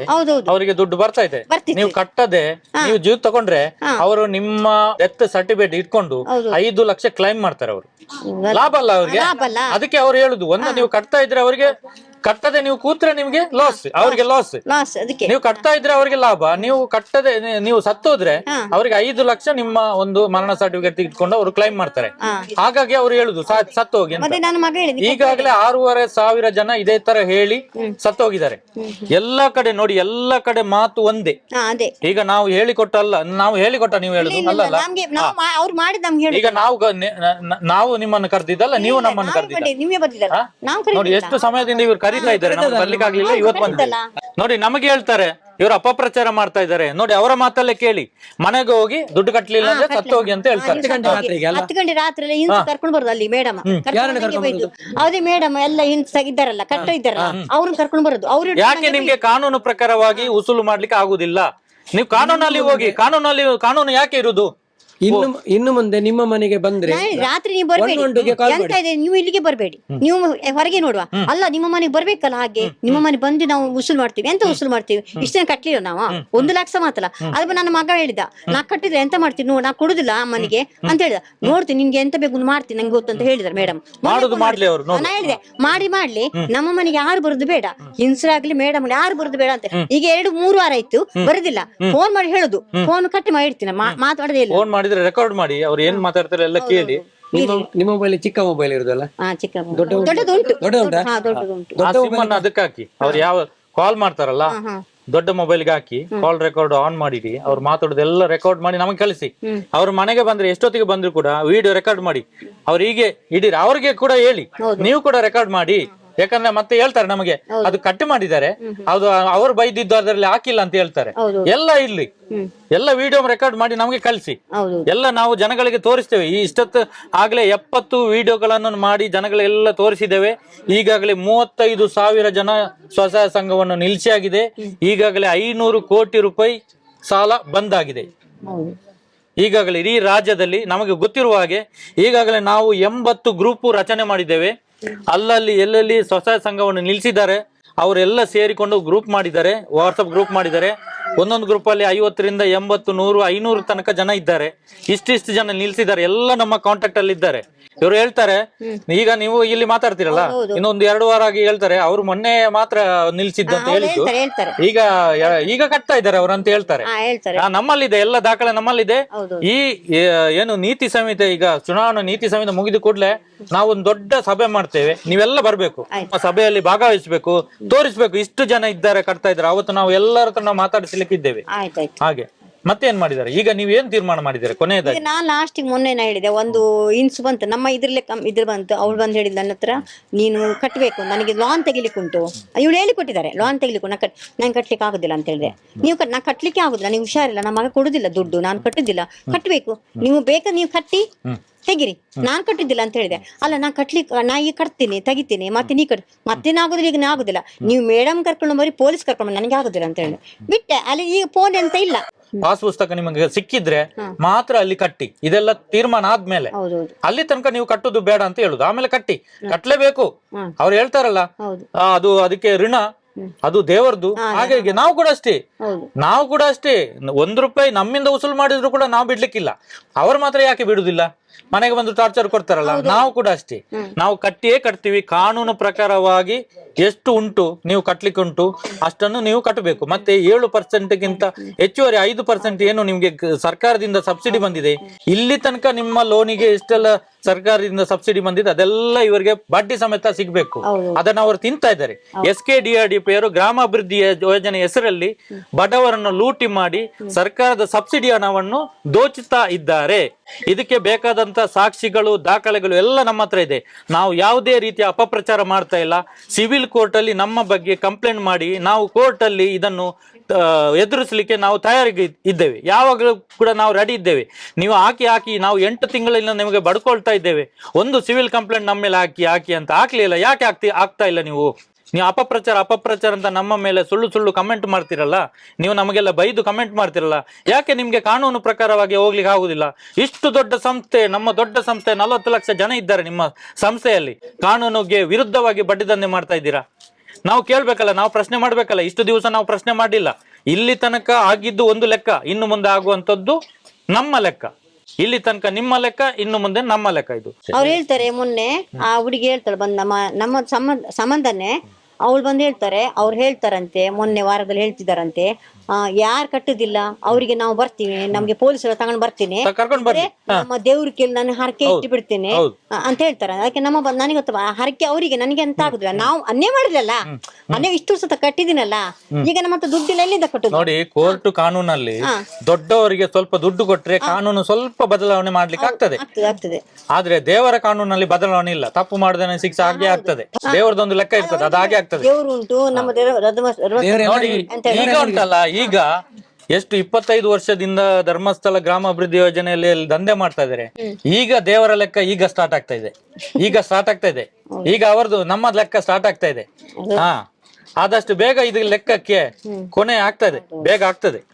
ಅವರಿಗೆ ದುಡ್ಡು ಬರ್ತಾ ಇದೆ. ನೀವು ಕಟ್ಟದೆ ನೀವು ಜೀವ ತಗೊಂಡ್ರೆ ಅವರು ನಿಮ್ಮ ಡೆತ್ ಸರ್ಟಿಫಿಕೇಟ್ ಇಟ್ಕೊಂಡು ಐದು ಲಕ್ಷ ಕ್ಲೈಮ್ ಮಾಡ್ತಾರೆ ಅವರು. ಲಾಭ ಅಲ್ಲ ಅವ್ರಿಗೆ. ಅದಕ್ಕೆ ಅವ್ರು ಹೇಳುದು ಒಂದ ನೀವು ಕಟ್ತಾ ಇದ್ರೆ ಅವರಿಗೆ ಕಟ್ಟದೆ ನೀವು ಕೂತ್ರೆ ನಿಮ್ಗೆ ಲಾಸ್ ಅವರಿಗೆ ಲಾಸ್ ಲಾಸ್ ಅದಕ್ಕೆ. ನೀವು ಕಟ್ತಾ ಇದ್ರೆ ಅವರಿಗೆ ಲಾಭ ನೀವು ಕಟ್ಟದೆ ನೀವು ಸತ್ತೋದ್ರೆ ಅವರಿಗೆ ಐದು ಲಕ್ಷ ನಿಮ್ಮ ಒಂದು ಮರಣ ಸರ್ಟಿಫಿಕೇಟ್ ತೆಗೆದುಕೊಂಡು ಅವರು ಕ್ಲೈಮ್ ಮಾಡ್ತಾರೆ. ಹಾಗಾಗಿ ಅವ್ರು ಹೇಳುದು ಸತ್ತು ಸತ್ತೋಗಿ ಈಗಾಗಲೇ ಆರೂವರೆ ಸಾವಿರ ಜನ ಇದೇ ತರ ಹೇಳಿ ಸತ್ತೋಗಿದ್ದಾರೆ. ಎಲ್ಲಾ ಕಡೆ ನೋಡಿ ಎಲ್ಲಾ ಕಡೆ ಮಾತು ಒಂದೇ. ಈಗ ನಾವು ಹೇಳಿಕೊಟ್ಟಲ್ಲ ನಾವು ಹೇಳಿಕೊಟ್ಟ ನೀವು ಹೇಳುದು ಅಲ್ಲಲ್ಲ? ಈಗ ನಾವು ನಾವು ನಿಮ್ಮನ್ನು ಕರೆದಿದ್ದಲ್ಲ ನೀವು ನಮ್ಮನ್ನು ಕರೆದಿದ್ದ ನೋಡಿ ಎಷ್ಟು ಸಮಯದಿಂದ ಇವ್ರು ಕರೀತಾ ಇದ್ದಾರೆ? ನಮ್ಗೆ ಬರ್ಲಿಕ್ಕೆ ಆಗ್ಲಿಲ್ಲ ಇವತ್ ಬಂದಿಲ್ಲ ನೋಡಿ ನಮಗೆ ಹೇಳ್ತಾರೆ ಇವರು ಅಪಪ್ರಚಾರ ಮಾಡ್ತಾ ಇದ್ದಾರೆ. ನೋಡಿ ಅವರ ಮಾತಲ್ಲೇ ಕೇಳಿ. ಮನೆಗೆ ಹೋಗಿ ದುಡ್ಡು ಕಟ್ಟಲಿಲ್ಲ ಅಂದ್ರೆ ಸತ್ತು ಹೋಗಿ ಅಂತ ಹೇಳ್ತಾರೆ. ಹತ್ತು ಗಂಟೆ ರಾತ್ರಿ ಹಿಂಸೆ ಕರ್ಕೊಂಡು ಬರೋದು ಅಲ್ಲಿ ಮೇಡಮ್. ಅದೇ ಮೇಡಮ್ ಎಲ್ಲ ಹಿಂಸೆ ಇದ್ದಾರಲ್ಲ ಕಟ್ಟ ಇದ್ದಾರಲ್ಲ ಅವ್ರನ್ನ ಕರ್ಕೊಂಡು ಬರೋದು. ಅವ್ರು ಯಾಕೆ ನಿಮ್ಗೆ ಕಾನೂನು ಪ್ರಕಾರವಾಗಿ ಉಸುಲು ಮಾಡ್ಲಿಕ್ಕೆ ಆಗುದಿಲ್ಲ? ನೀವು ಕಾನೂನಲ್ಲಿ ಹೋಗಿ ಕಾನೂನಲ್ಲಿ ಕಾನೂನು ಯಾಕೆ ಇರುದು? ಇನ್ನು ಇನ್ನು ಮುಂದೆ ನಿಮ್ಮ ಮನೆಗೆ ಬಂದ್ರೆ ನಾಳೆ ರಾತ್ರಿ ನೀವು ಬರ್ಬೇಡಿ. call ಎಂತ ಇದೆ ನೀವು ಇಲ್ಲಿಗೆ ಬರಬೇಡಿ. ನೀವು ಹೊರಗೆ ನೋಡುವ. ಅಲ್ಲ ನಿಮ್ಮ ಮನೆಗೆ ಬರ್ಬೇಕಲ್ಲ ಹಾಗೆ? ನಿಮ್ಮ ಮನೆ ಬಂದು ನಾವು ಉಸುಲ್ ಮಾಡ್ತೀವಿ. ಎಂತ ಉಸುಲ್ ಮಾಡ್ತೀವಿ? ಇಷ್ಟ ಕಟ್ಲಿಲ್ಲ ನಾವು? ಒಂದು ಲಕ್ಷ ಮಾತ್ರ. ಅದ್ ನನ್ನ ಮಗ ಹೇಳಿದ. ನಾ ಕಟ್ಟಿದ್ರೆ ಎಂತ ಮಾಡ್ತೀನಿ? ನೋಡ್ ನಾ ಕೊಡುದಿಲ್ಲ ಮನೆಗೆ ಅಂತ ಹೇಳಿದ. ನೋಡ್ತೀನಿ ನಿಮ್ಗೆ ಎಂತ ಬೇಕು ನೀನು ಮಾಡ್ತೀನಿ. ನಂಗೆ ಗೊತ್ತು ಅಂತ ಹೇಳಿದ್ರು ಮೇಡಮ್ ಮಾಡುದು ಮಾಡ್ಲಿ ಅವ್ರು ನೋಡು. ನಾ ಹೇಳಿದೆ ಮಾಡಿ ಮಾಡ್ಲಿ. ನಮ್ಮ ಮನೆಗೆ ಯಾರು ಬರುದು ಬೇಡ. ಹಿಂಸರಾಗ್ಲಿ ಮೇಡಮ್ ಯಾರು ಬರುದು ಬೇಡ ಅಂತ. ಈಗ ಎರಡು ಮೂರು ವಾರ ಆಯ್ತು. ಬರುದಿಲ್ಲ. ಫೋನ್ ಮಾಡಿ ಹೇಳುದು. ಫೋನ್ ಕಟ್ಟಿ ಮಾಡಿ ಇಡ್ತೀನಿ ಮಾ- ಮಾತಾಡೋದೇ ಇಲ್ಲ. ಫೋನ್ ಮಾಡಿದ್ರೆ ರೆಕಾರ್ಡ್ ಮಾಡಿ ಅವ್ರು ಏನ್ ಮಾತಾಡ್ತಾರೆ ಎಲ್ಲ ಕೇಳಿ. ನಿಮ್ಮ ನಿಮ್ಮ ಮೊಬೈಲ್ ಚಿಕ್ಕ ಮೊಬೈಲ್ ಇರುದಲ್ಲ? ಹಾ ಚಿಕ್ಕ ದೊಡ್ಡದು ಉಂಟು ದೊಡ್ಡದುಂಟಾ? ಹಾ ದೊಡ್ಡದು ಉಂಟು ಆ ಸಿಮ್ ಅನ್ನ ಅದಕ್ಕೆ ಹಾಕಿ ಅವ್ರು ಯಾವ ಕಾಲ್ ಮಾಡ್ತಾರಲ್ಲ ದೊಡ್ಡ ಮೊಬೈಲ್ಗೆ ಹಾಕಿ ಕಾಲ್ ರೆಕಾರ್ಡ್ ಆನ್ ಮಾಡಿರಿ ಅವ್ರು ಮಾತಾಡೋದೆಲ್ಲ ರೆಕಾರ್ಡ್ ಮಾಡಿ ನಮಗೆ ಕಳಿಸಿ. ಅವ್ರ ಮನೆಗೆ ಬಂದ್ರೆ ಎಷ್ಟೊತ್ತಿಗೆ ಬಂದ್ರು ಕೂಡ ವಿಡಿಯೋ ರೆಕಾರ್ಡ್ ಮಾಡಿ. ಅವ್ರು ಹೀಗೆ ಇಡೀರಿ ಅವ್ರಿಗೆ ಕೂಡ ಹೇಳಿ. ನೀವು ಕೂಡ ರೆಕಾರ್ಡ್ ಮಾಡಿ. ಯಾಕಂದ್ರೆ ಮತ್ತೆ ಹೇಳ್ತಾರೆ ನಮಗೆ ಅದು ಕಟ್ ಮಾಡಿದ್ದಾರೆ. ಅದು ಅವ್ರು ಬೈದಿದ್ದು ಅದರಲ್ಲಿ ಹಾಕಿಲ್ಲ ಅಂತ ಹೇಳ್ತಾರೆ. ಎಲ್ಲ ಇಲ್ಲಿ ಎಲ್ಲ ವಿಡಿಯೋ ರೆಕಾರ್ಡ್ ಮಾಡಿ ನಮಗೆ ಕಳಿಸಿ. ಎಲ್ಲ ನಾವು ಜನಗಳಿಗೆ ತೋರಿಸ್ತೇವೆ. ಈ ಇಷ್ಟೊತ್ತು ಆಗ್ಲೇ ಎಪ್ಪತ್ತು ವಿಡಿಯೋಗಳನ್ನು ಮಾಡಿ ಜನಗಳೆಲ್ಲ ತೋರಿಸಿದ್ದೇವೆ. ಈಗಾಗಲೇ ಮೂವತ್ತೈದು ಸಾವಿರ ಜನ ಸ್ವಸಹಾಯ ಸಂಘವನ್ನು ನಿಲ್ಸಿಯಾಗಿದೆ ಈಗಾಗಲೇ ಐನೂರು ಕೋಟಿ ರೂಪಾಯಿ ಸಾಲ ಬಂದಾಗಿದೆ. ಆಗಿದೆ ಈಗಾಗಲೇ ಇಡೀ ರಾಜ್ಯದಲ್ಲಿ ನಮಗೆ ಗೊತ್ತಿರುವ ಹಾಗೆ ಈಗಾಗಲೇ ನಾವು ಎಂಬತ್ತು ಗ್ರೂಪ್ ರಚನೆ ಮಾಡಿದ್ದೇವೆ. ಅಲ್ಲಲ್ಲಿ ಎಲ್ಲೆಲ್ಲಿ ಸ್ವಸಹಾಯ ಸಂಘವನ್ನು ನಿಲ್ಲಿಸಿದ್ದಾರೆ ಅವರೆಲ್ಲ ಸೇರಿಕೊಂಡು ಗ್ರೂಪ್ ಮಾಡಿದ್ದಾರೆ ವಾಟ್ಸಪ್ ಗ್ರೂಪ್ ಮಾಡಿದ್ದಾರೆ. ಒಂದೊಂದು ಗ್ರೂಪ್ ಅಲ್ಲಿ ಐವತ್ತರಿಂದ ಎಂಬತ್ತು ನೂರು ಐನೂರು ತನಕ ಜನ ಇದ್ದಾರೆ. ಇಷ್ಟಿಷ್ಟು ಜನ ನಿಲ್ಸಿದ್ದಾರೆ. ಎಲ್ಲ ನಮ್ಮ ಕಾಂಟ್ಯಾಕ್ಟ್ ಅಲ್ಲಿ ಇದ್ದಾರೆ. ಇವರು ಹೇಳ್ತಾರೆ ಈಗ ನೀವು ಇಲ್ಲಿ ಮಾತಾಡ್ತೀರಲ್ಲ? ಇನ್ನೊಂದು ಎರಡು ವಾರ ಆಗಿ ಹೇಳ್ತಾರೆ ಅವ್ರು ಮೊನ್ನೆ ಮಾತ್ರ ನಿಲ್ಸಿದ್ದು ಅಂತ ಹೇಳಿದ್ರು ಹೇಳಿದ್ದು. ಈಗ ಈಗ ಕಟ್ತಾ ಇದ್ದಾರೆ ಅವ್ರು ಅಂತ ಹೇಳ್ತಾರೆ. ನಮ್ಮಲ್ಲಿದೆ ಎಲ್ಲ ದಾಖಲೆ ನಮ್ಮಲ್ಲಿದೆ. ಈ ಏನು ನೀತಿ ಸಂಹಿತೆ ಈಗ ಚುನಾವಣಾ ನೀತಿ ಸಂಹಿತೆ ಮುಗಿದ ಕೂಡಲೇ ನಾವು ಒಂದು ದೊಡ್ಡ ಸಭೆ ಮಾಡ್ತೇವೆ. ನೀವೆಲ್ಲ ಬರ್ಬೇಕು. ಸಭೆಯಲ್ಲಿ ಭಾಗವಹಿಸಬೇಕು. ತೋರಿಸ್ಬೇಕು ಇಷ್ಟು ಜನ ಇದ್ದಾರೆ ಕಟ್ತಾ ಇದ್ದಾರೆ. ಅವತ್ತು ನಾವು ಎಲ್ಲರ ಹತ್ರ ನಾವು ಮಾತಾಡಿಸ್ಲಿಕ್ಕೆ ಇದ್ದೇವೆ ಆಯ್ತಾಯ್ತು ಹಾಗೆ. ಮತ್ತೆ ಏನ್ ಮಾಡಿದ್ದಾರೆ? ಈಗ ನೀವು ಏನ್ ತೀರ್ಮಾನ ಮಾಡಿದ್ದಾರೆ ಕೊನೆಯದಾಗಿ? ನಾ ನಾನ್ ಲಾಸ್ಟಿಗೆ ಮೊನ್ನೆ ನಾ ಹೇಳಿದೆ ಒಂದು ಇನ್ಸ್ ಬಂತು. ನಮ್ಮ ಇದ್ರಲ್ಲೇ ಕಮ್ ಇದ್ರ ಬಂತು. ಅವ್ಳು ಬಂದು ಹೇಳಿದ್ ನನ್ನ ಹತ್ರ ನೀನು ಕಟ್ಟಬೇಕು ನನಗೆ ಲೋನ್ ತೆಗಿಲಿಕ್ಕುಂಟು ಇವಳು ಹೇಳಿ ಕೊಟ್ಟಿದ್ದಾರೆ ಲಾನ್ ತೆಗಿಲಿಕ್ಕೆ ನಾ ಕಟ್ ನಂಗೆ ಕಟ್ಲಿಕ್ಕೆ ಆಗುದಿಲ್ಲ ಅಂತ ಹೇಳಿದೆ. ನೀವು ಕಟ್ ನಾ ಕಟ್ಲಿಕ್ಕೆ ಆಗುದಿಲ್ಲ. ನೀವು ಹುಷಾರಿಲ್ಲ. ನಮ್ಮ ಮಗ ಕೊಡುದಿಲ್ಲ ದುಡ್ಡು. ನಾನು ಕಟ್ಟುದಿಲ್ಲ ಕಟ್ಟಬೇಕು ನೀವು ಬೇಕಾ ನೀವು ಕಟ್ಟಿ. ತೆಗಿರಿ. ನಾನ್ ಕಟ್ಟಿದ್ದಿಲ್ಲ ಅಂತ ಹೇಳಿದೆ. ಅಲ್ಲ ನಾ ಕಟ್ಲಿ ನಾ ಈಗ ಕಟ್ತೀನಿ ತೆಗಿತೀನಿ ಮತ್ತೆ ನೀ ಕಟ್ ಮತ್ತೇನು ಆಗುದಿಲ್ಲ ಈಗ ನಾ ಆಗುದಿಲ್ಲ ನೀವು ಮೇಡಮ್ ಕರ್ಕೊಂಡು ಬರೀ ಪೊಲೀಸ್ ಕರ್ಕೊಂಡು ನನಗೆ ಆಗುದಿಲ್ಲ ಅಂತ ಹೇಳಿ ಬಿಟ್ಟೆ ಅಲ್ಲಿ ಈಗ ಫೋನ್ ಅಂತ ಇಲ್ಲ. ಪಾಸ್ ಪುಸ್ತಕ ನಿಮಗೆ ಸಿಕ್ಕಿದ್ರೆ ಮಾತ್ರ ಅಲ್ಲಿ ಕಟ್ಟಿ. ಇದೆಲ್ಲ ತೀರ್ಮಾನ ಆದ್ಮೇಲೆ. ಅಲ್ಲಿ ತನಕ ನೀವು ಕಟ್ಟುದು ಬೇಡ ಅಂತ ಹೇಳುದು. ಆಮೇಲೆ ಕಟ್ಟಿ. ಕಟ್ಲೇಬೇಕು. ಅವ್ರು ಹೇಳ್ತಾರಲ್ಲ ಅದು ಅದಕ್ಕೆ ಋಣ ಅದು ದೇವರದು. ಹಾಗಾಗಿ ಹೀಗೆ ನಾವು ಕೂಡ ಅಷ್ಟೇ. ನಾವು ಕೂಡ ಅಷ್ಟೇ. ಒಂದ್ ರೂಪಾಯಿ ನಮ್ಮಿಂದ ವಸೂಲ್ ಮಾಡಿದ್ರು ಕೂಡ ನಾವು ಬಿಡ್ಲಿಕ್ಕಿಲ್ಲ. ಅವ್ರು ಮಾತ್ರ ಯಾಕೆ ಬಿಡುದಿಲ್ಲ? ಮನೆಗೆ ಬಂದು ಟಾರ್ಚರ್ ಕೊಡ್ತಾರಲ್ಲ ನಾವು ಕೂಡ ಅಷ್ಟೇ. ನಾವು ಕಟ್ಟಿಯೇ ಕಟ್ತೀವಿ ಕಾನೂನು ಪ್ರಕಾರವಾಗಿ ಎಷ್ಟು ಉಂಟು ನೀವು ಕಟ್ಲಿಕ್ಕೆ ಉಂಟು ಅಷ್ಟನ್ನು ನೀವು ಕಟ್ಟಬೇಕು. ಮತ್ತೆ ಏಳು ಪರ್ಸೆಂಟ್ಗಿಂತ ಹೆಚ್ಚುವರಿ ಐದು ಪರ್ಸೆಂಟ್ ಏನು ನಿಮ್ಗೆ ಸರ್ಕಾರದಿಂದ ಸಬ್ಸಿಡಿ ಬಂದಿದೆ. ಇಲ್ಲಿ ತನಕ ನಿಮ್ಮ ಲೋನಿಗೆ ಎಷ್ಟೆಲ್ಲ ಸರ್ಕಾರದಿಂದ ಸಬ್ಸಿಡಿ ಬಂದಿದೆ ಅದೆಲ್ಲ ಇವರಿಗೆ ಬಡ್ಡಿ ಸಮೇತ ಸಿಗ್ಬೇಕು. ಅದನ್ನ ಅವರು ತಿಂತಾ ಇದ್ದಾರೆ. S K D R D P ಅವರು ಗ್ರಾಮಾಭಿವೃದ್ಧಿ ಯೋಜನೆ ಹೆಸರಲ್ಲಿ ಬಡವರನ್ನು ಲೂಟಿ ಮಾಡಿ ಸರ್ಕಾರದ ಸಬ್ಸಿಡಿ ಹಣವನ್ನು ದೋಚುತ್ತಾ ಇದ್ದಾರೆ. ಇದಕ್ಕೆ ಬೇಕಾದಂತ ಸಾಕ್ಷಿಗಳು ದಾಖಲೆಗಳು ಎಲ್ಲ ನಮ್ಮ ಹತ್ರ ಇದೆ. ನಾವು ಯಾವುದೇ ರೀತಿಯ ಅಪಪ್ರಚಾರ ಮಾಡ್ತಾ ಇಲ್ಲ. ಸಿವಿಲ್ ಕೋರ್ಟ್ ಅಲ್ಲಿ ನಮ್ಮ ಬಗ್ಗೆ ಕಂಪ್ಲೇಂಟ್ ಮಾಡಿ ನಾವು ಕೋರ್ಟ್ ಅಲ್ಲಿ ಇದನ್ನು ಎದುರಿಸಲಿಕ್ಕೆ ನಾವು ತಯಾರಿಗೆ ಇದ್ದೇವೆ. ಯಾವಾಗಲೂ ಕೂಡ ನಾವು ರೆಡಿ ಇದ್ದೇವೆ. ನೀವು ಹಾಕಿ ಹಾಕಿ, ನಾವು ಎಂಟು ತಿಂಗಳಿಂದ ನಿಮಗೆ ಬಡ್ಕೊಳ್ತಾ ಇದ್ದೇವೆ. ಒಂದು ಸಿವಿಲ್ ಕಂಪ್ಲೇಂಟ್ ನಮ್ಮ ಮೇಲೆ ಹಾಕಿ ಹಾಕಿ ಅಂತ ಹಾಕ್ಲಿಲ್ಲ. ಯಾಕೆ ಆಗ್ತಿ ಆಗ್ತಾ ಇಲ್ಲ ನೀವು? ನೀವು ಅಪಪ್ರಚಾರ ಅಪಪ್ರಚಾರ ಅಂತ ನಮ್ಮ ಮೇಲೆ ಸುಳ್ಳು ಸುಳ್ಳು ಕಮೆಂಟ್ ಮಾಡ್ತಿರಲ್ಲ? ನೀವು ನಮಗೆಲ್ಲ ಬೈದು ಕಮೆಂಟ್ ಮಾಡ್ತಿರಲ್ಲ? ಯಾಕೆ ನಿಮಗೆ ಕಾನೂನು ಪ್ರಕಾರವಾಗಿ ಹೋಗ್ಲಿಕ್ಕೆ ಆಗುದಿಲ್ಲ? ಇಷ್ಟು ದೊಡ್ಡ ಸಂಸ್ಥೆ, ನಮ್ಮ ದೊಡ್ಡ ಸಂಸ್ಥೆ, ನಲವತ್ತು ಲಕ್ಷ ಜನ ಇದ್ದಾರೆ ನಿಮ್ಮ ಸಂಸ್ಥೆಯಲ್ಲಿ. ಕಾನೂನಿಗೆ ವಿರುದ್ಧವಾಗಿ ಬಡ್ಡಿ ದಂಧೆ ಮಾಡ್ತಾ ಇದ್ದೀರಾ? ನಾವು ಕೇಳ್ಬೇಕಲ್ಲ, ನಾವು ಪ್ರಶ್ನೆ ಮಾಡ್ಬೇಕಲ್ಲ, ಇಷ್ಟು ದಿವಸ ನಾವು ಪ್ರಶ್ನೆ ಮಾಡಿಲ್ಲ. ಇಲ್ಲಿ ತನಕ ಆಗಿದ್ದು ಒಂದು ಲೆಕ್ಕ, ಇನ್ನು ಮುಂದೆ ಆಗುವಂತದ್ದು ನಮ್ಮ ಲೆಕ್ಕ. ಇಲ್ಲಿ ತನಕ ನಿಮ್ಮ ಲೆಕ್ಕ, ಇನ್ನು ಮುಂದೆ ನಮ್ಮ ಲೆಕ್ಕ ಇದು. ಅವ್ರು ಹೇಳ್ತಾರೆ ಮೊನ್ನೆ, ಆ ಹುಡುಗಿ ಹೇಳ್ತಾಳೆ ಬಂದ ನಮ್ಮ ನಮ್ಮ ಸಂಬಂಧ ಸಂಬಂಧನೇ ಅವಳು ಬಂದು ಹೇಳ್ತಾರೆ ಅವ್ರು ಹೇಳ್ತಾರಂತೆ ಮೊನ್ನೆ ವಾರದಲ್ಲಿ ಹೇಳ್ತಿದಾರಂತೆ ಯಾರು ಕಟ್ಟುದಿಲ್ಲ ಅವರಿಗೆ ನಾವು ಬರ್ತೀವಿ. ನಮ್ಗೆ ಪೊಲೀಸರು ತಗೊಂಡ್ ಬರ್ತೀನಿ. ತ- ಕರ್ಕೊಂಡ್ ಬರ್ರಿ. ನಮ್ಮ ದೇವ್ರಿಗೆ ಕೇಳಿ ನಾನು ಹರಕೆ ಇಟ್ಟು ಬಿಡ್ತೇನೆ ಅಂತ ಹೇಳ್ತಾರೆ. ಅದಕ್ಕೆ ನಮ್ಮ ನನಗೆ ಗೊತ್ತಾ ಆ ಹರಕೆ ಅವರಿಗೆ ನನಗೆ ಅಂತ ಆಗುದಿಲ್ಲ. ನಾವು ಅನ್ನೇ ಮಾಡಿದ್ರಲ್ಲ ಅನ್ನೇ ಇಷ್ಟು ವರ್ಷ ಕಟ್ಟಿದಿನಲ್ಲ ಈಗ ನಮ್ಮ ಹತ್ರ ದುಡ್ಡಿಲ್ಲ ಎಲ್ಲಿಂದ ಕಟ್ಟುದು? ನೋಡಿ ಕೋರ್ಟ್ ಕಾನೂನಲ್ಲಿ ದೊಡ್ಡವರಿಗೆ ಸ್ವಲ್ಪ ದುಡ್ಡು ಕೊಟ್ರೆ ಕಾನೂನು ಸ್ವಲ್ಪ ಬದಲಾವಣೆ ಮಾಡ್ಲಿಕ್ಕೆ ಆಗ್ತದೆ. ಆದ್ರೆ ದೇವರ ಕಾನೂನಲ್ಲಿ ಬದಲಾವಣೆ ಇಲ್ಲ. ತಪ್ಪು ಮಾಡಿದ ಶಿಕ್ಷೆ ಹಾಗೆ ಆಗ್ತದೆ. ದೇವರದೊಂದು ಲೆಕ್ಕ ಇರ್ತದೆ ಅದಾಗೆ ಹಾಗೆ ಆಗ್ತದೆ. ದೇವ್ರು ಉಂಟು ನಮ್ಮ ದೇವ್ರ ಈಗ ಉಂಟಲ್ಲ ಈಗ ಎಷ್ಟು ಇಪ್ಪತ್ತೈದು ವರ್ಷದಿಂದ ಧರ್ಮಸ್ಥಳ ಗ್ರಾಮ ಅಭಿವೃದ್ಧಿ ಯೋಜನೆಯಲ್ಲಿ ಅಲ್ಲಿ ದಂಧೆ ಮಾಡ್ತಾ ಇದಾರೆ. ಈಗ ದೇವರ ಲೆಕ್ಕ ಈಗ ಸ್ಟಾರ್ಟ್ ಆಗ್ತಾ ಇದೆ. ಈಗ ಸ್ಟಾರ್ಟ್ ಆಗ್ತಾ ಇದೆ. ಈಗ ಅವರದು ನಮ್ಮ ಲೆಕ್ಕ ಸ್ಟಾರ್ಟ್ ಆಗ್ತಾ ಇದೆ. ಹಾ. ಆದಷ್ಟು ಬೇಗ ಇದ್ರ ಲೆಕ್ಕಕ್ಕೆ ಕೊನೆ ಆಗ್ತದೆ ಬೇಗ ಆಗ್ತದೆ